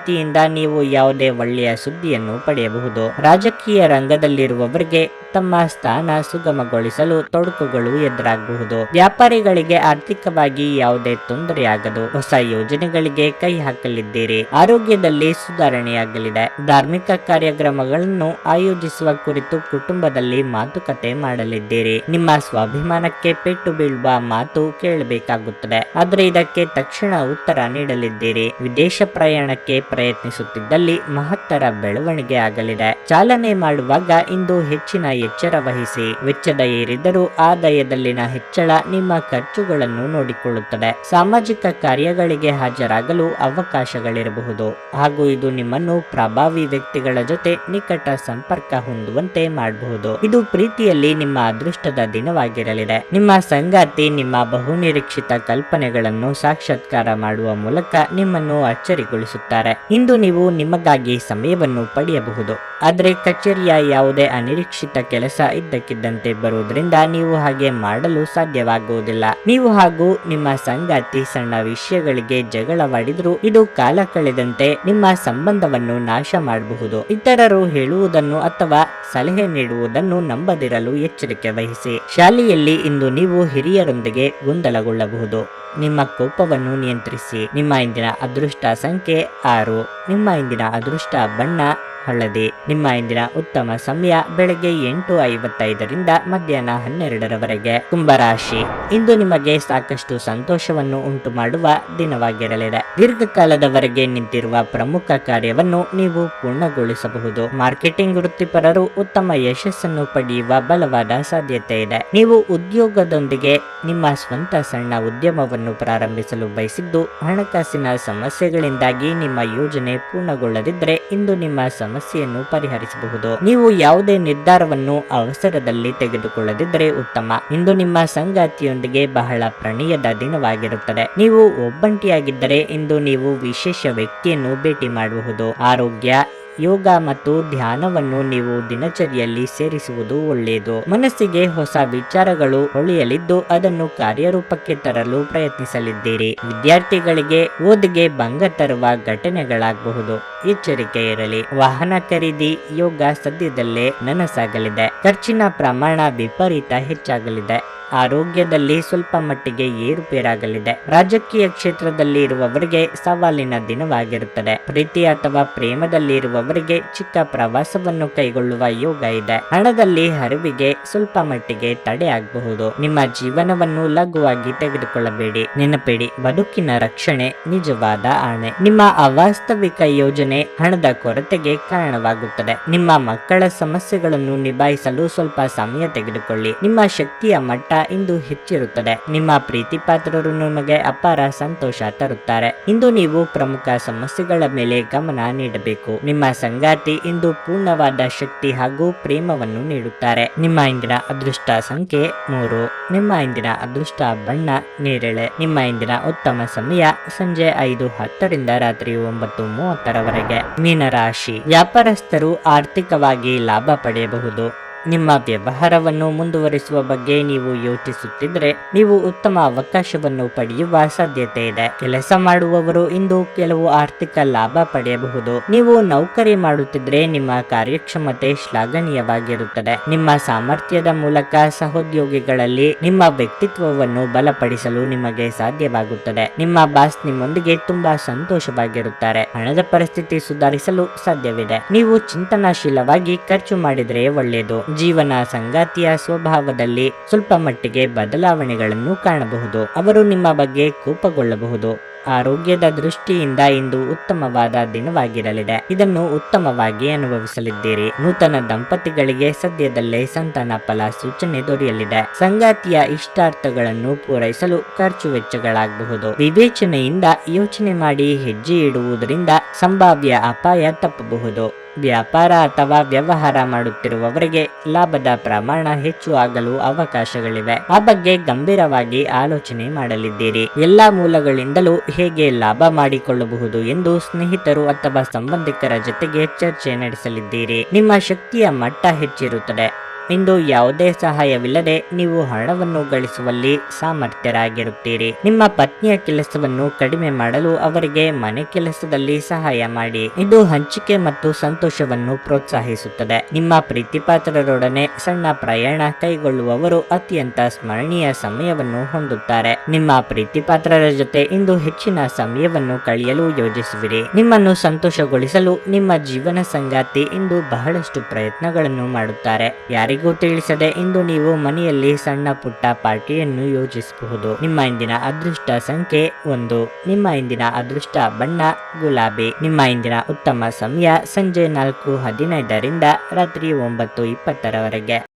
ಸಂಗಾತಿಯಿಂದ ನೀವು ಯಾವುದೇ ಒಳ್ಳೆಯ ಸುದ್ದಿಯನ್ನು ಪಡೆಯಬಹುದು. ರಾಜಕೀಯ ರಂಗದಲ್ಲಿರುವವರಿಗೆ ತಮ್ಮ ಸ್ಥಾನ ಸುಗಮಗೊಳಿಸಲು ತೊಡಕುಗಳು ಎದುರಾಗಬಹುದು. ವ್ಯಾಪಾರಿಗಳಿಗೆ ಆರ್ಥಿಕವಾಗಿ ಯಾವುದೇ ತೊಂದರೆಯಾಗದು. ಹೊಸ ಯೋಜನೆಗಳಿಗೆ ಕೈ ಹಾಕಲಿದ್ದೀರಿ. ಆರೋಗ್ಯದಲ್ಲಿ ಸುಧಾರಣೆಯಾಗಲಿದೆ. ಧಾರ್ಮಿಕ ಕಾರ್ಯಕ್ರಮಗಳನ್ನು ಆಯೋಜಿಸುವ ಕುರಿತು ಕುಟುಂಬದಲ್ಲಿ ಮಾತುಕತೆ ಮಾಡಲಿದ್ದೀರಿ. ನಿಮ್ಮ ಸ್ವಾಭಿಮಾನಕ್ಕೆ ಪೆಟ್ಟು ಬೀಳುವ ಮಾತು ಕೇಳಬೇಕಾಗುತ್ತದೆ. ಆದರೆ ಇದಕ್ಕೆ ತಕ್ಷಣ ಉತ್ತರ ನೀಡಲಿದ್ದೀರಿ. ವಿದೇಶ ಪ್ರಯಾಣಕ್ಕೆ ಪ್ರಯತ್ನಿಸುತ್ತಿದ್ದಲ್ಲಿ ಮಹತ್ತರ ಬೆಳವಣಿಗೆ ಆಗಲಿದೆ. ಚಾಲನೆ ಮಾಡುವಾಗ ಇಂದು ಹೆಚ್ಚಿನ ಎಚ್ಚರ ವಹಿಸಿ, ವೆಚ್ಚದ ಏರಿದರೂ ಆದಾಯದಲ್ಲಿನ ಹೆಚ್ಚಳ ನಿಮ್ಮ ಖರ್ಚುಗಳನ್ನು ನೋಡಿಕೊಳ್ಳುತ್ತದೆ. ಸಾಮಾಜಿಕ ಕಾರ್ಯಗಳಿಗೆ ಹಾಜರಾಗಲು ಅವಕಾಶಗಳಿರಬಹುದು. ಹಾಗೂ ಇದು ನಿಮ್ಮನ್ನು ಪ್ರಭಾವಿ ವ್ಯಕ್ತಿಗಳ ಜೊತೆ ನಿಕಟ ಸಂಪರ್ಕ ಹೊಂದುವಂತೆ ಮಾಡಬಹುದು. ಇದು ಪ್ರೀತಿಯಲ್ಲಿ ನಿಮ್ಮ ಅದೃಷ್ಟದ ದಿನವಾಗಿರಲಿದೆ. ನಿಮ್ಮ ಸಂಗಾತಿ ನಿಮ್ಮ ಬಹುನಿರೀಕ್ಷಿತ ಕಲ್ಪನೆಗಳನ್ನು ಸಾಕ್ಷಾತ್ಕಾರ ಮಾಡುವ ಮೂಲಕ ನಿಮ್ಮನ್ನು ಅಚ್ಚರಿಗೊಳಿಸುತ್ತಾರೆ. ಇಂದು ನೀವು ನಿಮಗಾಗಿ ಸಮಯವನ್ನು ಪಡೆಯಬಹುದು. ಆದರೆ ಕಚೇರಿಯ ಯಾವುದೇ ಅನಿರೀಕ್ಷಿತ ಕೆಲಸ ಇದ್ದಕ್ಕಿದ್ದಂತೆ ಬರುವುದರಿಂದ ನೀವು ಹಾಗೆ ಮಾಡಲು ಸಾಧ್ಯವಾಗುವುದಿಲ್ಲ. ನೀವು ಹಾಗೂ ನಿಮ್ಮ ಸಂಗಾತಿ ಸಣ್ಣ ವಿಷಯಗಳಿಗೆ ಜಗಳವಾಡಿದರೂ ಇದು ಕಾಲ ಕಳೆದಂತೆ ನಿಮ್ಮ ಸಂಬಂಧವನ್ನು ನಾಶ ಮಾಡಬಹುದು. ಇತರರು ಹೇಳುವುದನ್ನು ಅಥವಾ ಸಲಹೆ ನೀಡುವುದನ್ನು ನಂಬದಿರಲು ಎಚ್ಚರಿಕೆ ವಹಿಸಿ. ಶಾಲೆಯಲ್ಲಿ ಇಂದು ನೀವು ಹಿರಿಯರೊಂದಿಗೆ ಗೊಂದಲಗೊಳ್ಳಬಹುದು. ನಿಮ್ಮ ಕೋಪವನ್ನು ನಿಯಂತ್ರಿಸಿ. ನಿಮ್ಮ ಇಂದಿನ ಅದೃಷ್ಟ ಸಂಖ್ಯೆ ಆರು. ನಿಮ್ಮ ಇಂದಿನ ಅದೃಷ್ಟ ಬಣ್ಣ ಹಳದಿ. ನಿಮ್ಮ ಇಂದಿನ ಉತ್ತಮ ಸಮಯ ಬೆಳಗ್ಗೆ ಎಂಟು ಐವತ್ತೈದರಿಂದ ಮಧ್ಯಾಹ್ನ ಹನ್ನೆರಡರವರೆಗೆ. ಕುಂಭರಾಶಿ. ಇಂದು ನಿಮಗೆ ಸಾಕಷ್ಟು ಸಂತೋಷವನ್ನು ಉಂಟು ಮಾಡುವ ದಿನವಾಗಿರಲಿದೆ. ದೀರ್ಘಕಾಲದವರೆಗೆ ನಿಂತಿರುವ ಪ್ರಮುಖ ಕಾರ್ಯವನ್ನು ನೀವು ಪೂರ್ಣಗೊಳಿಸಬಹುದು. ಮಾರ್ಕೆಟಿಂಗ್ ವೃತ್ತಿಪರರು ಉತ್ತಮ ಯಶಸ್ಸನ್ನು ಪಡೆಯುವ ಬಲವಾದ ಸಾಧ್ಯತೆ ಇದೆ ನೀವು ಉದ್ಯೋಗದೊಂದಿಗೆ ನಿಮ್ಮ ಸ್ವಂತ ಸಣ್ಣ ಉದ್ಯಮವನ್ನು ಪ್ರಾರಂಭಿಸಲು ಬಯಸಿದ್ದು, ಹಣಕಾಸಿನ ಸಮಸ್ಯೆಗಳಿಂದಾಗಿ ನಿಮ್ಮ ಯೋಜನೆ ಪೂರ್ಣಗೊಳ್ಳದಿದ್ದರೆ ಇಂದು ನಿಮ್ಮ ಸಮಸ್ಯೆಯನ್ನು ಪರಿಹರಿಸಬಹುದು. ನೀವು ಯಾವುದೇ ನಿರ್ಧಾರವನ್ನು ಅವಸರದಲ್ಲಿ ತೆಗೆದುಕೊಳ್ಳದಿದ್ದರೆ ಉತ್ತಮ. ಇಂದು ನಿಮ್ಮ ಸಂಗಾತಿಯೊಂದಿಗೆ ಬಹಳ ಪ್ರಣಯದ ದಿನವಾಗಿರುತ್ತದೆ. ನೀವು ಒಬ್ಬಂಟಿಯಾಗಿದ್ದರೆ ಇಂದು ನೀವು ವಿಶೇಷ ವ್ಯಕ್ತಿಯನ್ನು ಭೇಟಿ ಮಾಡಬಹುದು. ಆರೋಗ್ಯ ಯೋಗ ಮತ್ತು ಧ್ಯಾನವನ್ನು ನೀವು ದಿನಚರಿಯಲ್ಲಿ ಸೇರಿಸುವುದು ಒಳ್ಳೆಯದು. ಮನಸ್ಸಿಗೆ ಹೊಸ ವಿಚಾರಗಳು ಹೊಳೆಯಲಿದ್ದು ಅದನ್ನು ಕಾರ್ಯರೂಪಕ್ಕೆ ತರಲು ಪ್ರಯತ್ನಿಸಲಿದ್ದೀರಿ. ವಿದ್ಯಾರ್ಥಿಗಳಿಗೆ ಓದಿಗೆ ಭಂಗ ತರುವ ಘಟನೆಗಳಾಗಬಹುದು. ಎಚ್ಚರಿಕೆ ಇರಲಿ. ವಾಹನ ಖರೀದಿ ಯೋಗ ಸದ್ಯದಲ್ಲೇ ನನಸಾಗಲಿದೆ. ಖರ್ಚಿನ ಪ್ರಮಾಣ ವಿಪರೀತ ಹೆಚ್ಚಾಗಲಿದೆ. ಆರೋಗ್ಯದಲ್ಲಿ ಸ್ವಲ್ಪ ಮಟ್ಟಿಗೆ ಏರುಪೇರಾಗಲಿದೆ. ರಾಜಕೀಯ ಕ್ಷೇತ್ರದಲ್ಲಿ ಇರುವವರಿಗೆ ಸವಾಲಿನ ದಿನವಾಗಿರುತ್ತದೆ. ಪ್ರೀತಿ ಅಥವಾ ಪ್ರೇಮದಲ್ಲಿ ಇರುವವರಿಗೆ ಚಿಕ್ಕ ಪ್ರವಾಸವನ್ನು ಕೈಗೊಳ್ಳುವ ಯೋಗ ಇದೆ. ಹಣದಲ್ಲಿ ಹರಿವಿಗೆ ಸ್ವಲ್ಪ ಮಟ್ಟಿಗೆ ತಡೆ ಆಗಬಹುದು. ನಿಮ್ಮ ಜೀವನವನ್ನು ಲಘುವಾಗಿ ತೆಗೆದುಕೊಳ್ಳಬೇಡಿ. ನೆನಪಿಡಿ, ಬದುಕಿನ ರಕ್ಷಣೆ ನಿಜವಾದ ಆಣೆ. ನಿಮ್ಮ ಅವಾಸ್ತವಿಕ ಯೋಜನೆ ಹಣದ ಕೊರತೆಗೆ ಕಾರಣವಾಗುತ್ತದೆ. ನಿಮ್ಮ ಮಕ್ಕಳ ಸಮಸ್ಯೆಗಳನ್ನು ನಿಭಾಯಿಸಲು ಸ್ವಲ್ಪ ಸಮಯ ತೆಗೆದುಕೊಳ್ಳಿ. ನಿಮ್ಮ ಶಕ್ತಿಯ ಮಟ್ಟ ಇಂದು ಹೆಚ್ಚಿರುತ್ತದೆ. ನಿಮ್ಮ ಪ್ರೀತಿ ಪಾತ್ರರು ನಿಮಗೆ ಅಪಾರ ಸಂತೋಷ ತರುತ್ತಾರೆ. ಇಂದು ನೀವು ಪ್ರಮುಖ ಸಮಸ್ಯೆಗಳ ಮೇಲೆ ಗಮನ ನೀಡಬೇಕು. ನಿಮ್ಮ ಸಂಗಾತಿ ಇಂದು ಪೂರ್ಣವಾದ ಶಕ್ತಿ ಹಾಗೂ ಪ್ರೇಮವನ್ನು ನೀಡುತ್ತಾರೆ. ನಿಮ್ಮ ಇಂದಿನ ಅದೃಷ್ಟ ಸಂಖ್ಯೆ ಮೂರು. ನಿಮ್ಮ ಇಂದಿನ ಅದೃಷ್ಟ ಬಣ್ಣ, ನೇರಳೆ. ನಿಮ್ಮ ಇಂದಿನ ಉತ್ತಮ ಸಮಯ ಸಂಜೆ ಐದು ಹತ್ತರಿಂದ ರಾತ್ರಿ ಒಂಬತ್ತು ಮೂವತ್ತರವರೆಗೆ. ಮೀನರಾಶಿ. ವ್ಯಾಪಾರಸ್ಥರು ಆರ್ಥಿಕವಾಗಿ ಲಾಭ ಪಡೆಯಬಹುದು. ನಿಮ್ಮ ವ್ಯವಹಾರವನ್ನು ಮುಂದುವರಿಸುವ ಬಗ್ಗೆ ನೀವು ಯೋಚಿಸುತ್ತಿದ್ದರೆ ನೀವು ಉತ್ತಮ ಅವಕಾಶವನ್ನು ಪಡೆಯುವ ಸಾಧ್ಯತೆ ಇದೆ. ಕೆಲಸ ಮಾಡುವವರು ಇಂದು ಕೆಲವು ಆರ್ಥಿಕ ಲಾಭ ಪಡೆಯಬಹುದು. ನೀವು ನೌಕರಿ ಮಾಡುತ್ತಿದ್ರೆ ನಿಮ್ಮ ಕಾರ್ಯಕ್ಷಮತೆ ಶ್ಲಾಘನೀಯವಾಗಿರುತ್ತದೆ. ನಿಮ್ಮ ಸಾಮರ್ಥ್ಯದ ಮೂಲಕ ಸಹೋದ್ಯೋಗಿಗಳಲ್ಲಿ ನಿಮ್ಮ ವ್ಯಕ್ತಿತ್ವವನ್ನು ಬಲಪಡಿಸಲು ನಿಮಗೆ ಸಾಧ್ಯವಾಗುತ್ತದೆ. ನಿಮ್ಮ ಬಾಸ್ ನಿಮ್ಮೊಂದಿಗೆ ತುಂಬಾ ಸಂತೋಷವಾಗಿರುತ್ತಾರೆ. ಹಣದ ಪರಿಸ್ಥಿತಿ ಸುಧಾರಿಸಲು ಸಾಧ್ಯವಿದೆ. ನೀವು ಚಿಂತನಾಶೀಲವಾಗಿ ಖರ್ಚು ಮಾಡಿದರೆ ಒಳ್ಳೆಯದು. ಜೀವನ ಸಂಗಾತಿಯ ಸ್ವಭಾವದಲ್ಲಿ ಸ್ವಲ್ಪ ಮಟ್ಟಿಗೆ ಬದಲಾವಣೆಗಳನ್ನು ಕಾಣಬಹುದು. ಅವರು ನಿಮ್ಮ ಬಗ್ಗೆ ಕೋಪಗೊಳ್ಳಬಹುದು. ಆರೋಗ್ಯದ ದೃಷ್ಟಿಯಿಂದ ಇಂದು ಉತ್ತಮವಾದ ದಿನವಾಗಿರಲಿದೆ. ಇದನ್ನು ಉತ್ತಮವಾಗಿ ಅನುಭವಿಸಲಿದ್ದೀರಿ. ನೂತನ ದಂಪತಿಗಳಿಗೆ ಸದ್ಯದಲ್ಲೇ ಸಂತಾನ ಫಲ ಸೂಚನೆ ದೊರೆಯಲಿದೆ. ಸಂಗಾತಿಯ ಇಷ್ಟಾರ್ಥಗಳನ್ನು ಪೂರೈಸಲು ಖರ್ಚು ವೆಚ್ಚಗಳಾಗಬಹುದು. ವಿವೇಚನೆಯಿಂದ ಯೋಚನೆ ಮಾಡಿ ಹೆಜ್ಜೆ ಇಡುವುದರಿಂದ ಸಂಭಾವ್ಯ ಅಪಾಯ ತಪ್ಪಬಹುದು. ವ್ಯಾಪಾರ ಅಥವಾ ವ್ಯವಹಾರ ಮಾಡುತ್ತಿರುವವರಿಗೆ ಲಾಭದ ಪ್ರಮಾಣ ಹೆಚ್ಚು ಆಗಲು ಅವಕಾಶಗಳಿವೆ. ಆ ಬಗ್ಗೆ ಗಂಭೀರವಾಗಿ ಆಲೋಚನೆ ಮಾಡಲಿದ್ದೀರಿ. ಎಲ್ಲಾ ಮೂಲಗಳಿಂದಲೂ ಹೇಗೆ ಲಾಭ ಮಾಡಿಕೊಳ್ಳಬಹುದು ಎಂದು ಸ್ನೇಹಿತರು ಅಥವಾ ಸಂಬಂಧಿಕರ ಜೊತೆಗೆ ಚರ್ಚೆ ನಡೆಸಲಿದ್ದೀರಿ. ನಿಮ್ಮ ಶಕ್ತಿಯ ಮಟ್ಟ ಹೆಚ್ಚಿರುತ್ತದೆ. ಇಂದು ಯಾವುದೇ ಸಹಾಯವಿಲ್ಲದೆ ನೀವು ಹಣವನ್ನು ಗಳಿಸುವಲ್ಲಿ ಸಾಮರ್ಥ್ಯರಾಗಿರುತ್ತೀರಿ. ನಿಮ್ಮ ಪತ್ನಿಯ ಕೆಲಸವನ್ನು ಕಡಿಮೆ ಮಾಡಲು ಅವರಿಗೆ ಮನೆ ಕೆಲಸದಲ್ಲಿ ಸಹಾಯ ಮಾಡಿ. ಇದು ಹಂಚಿಕೆ ಮತ್ತು ಸಂತೋಷವನ್ನು ಪ್ರೋತ್ಸಾಹಿಸುತ್ತದೆ. ನಿಮ್ಮ ಪ್ರೀತಿಪಾತ್ರರೊಡನೆ ಸಣ್ಣ ಪ್ರಯಾಣ ಕೈಗೊಳ್ಳುವವರು ಅತ್ಯಂತ ಸ್ಮರಣೀಯ ಸಮಯವನ್ನು ಹೊಂದುತ್ತಾರೆ. ನಿಮ್ಮ ಪ್ರೀತಿಪಾತ್ರರ ಜೊತೆ ಇಂದು ಹೆಚ್ಚಿನ ಸಮಯವನ್ನು ಕಳೆಯಲು ಯೋಜಿಸುವಿರಿ. ನಿಮ್ಮನ್ನು ಸಂತೋಷಗೊಳಿಸಲು ನಿಮ್ಮ ಜೀವನ ಸಂಗಾತಿ ಇಂದು ಬಹಳಷ್ಟು ಪ್ರಯತ್ನಗಳನ್ನು ಮಾಡುತ್ತಾರೆ. ಯಾರಿಗೂ ತಿಳಿಸದೆ ಇಂದು ನೀವು ಮನೆಯಲ್ಲಿ ಸಣ್ಣ ಪುಟ್ಟ ಪಾರ್ಟಿಯನ್ನು ಯೋಜಿಸಬಹುದು. ನಿಮ್ಮ ಇಂದಿನ ಅದೃಷ್ಟ ಸಂಖ್ಯೆ ಒಂದು. ನಿಮ್ಮ ಇಂದಿನ ಅದೃಷ್ಟ ಬಣ್ಣ, ಗುಲಾಬಿ. ನಿಮ್ಮ ಇಂದಿನ ಉತ್ತಮ ಸಮಯ ಸಂಜೆ ನಾಲ್ಕು ಹದಿನೈದರಿಂದ ರಾತ್ರಿ ಒಂಬತ್ತು ಇಪ್ಪತ್ತರವರೆಗೆ.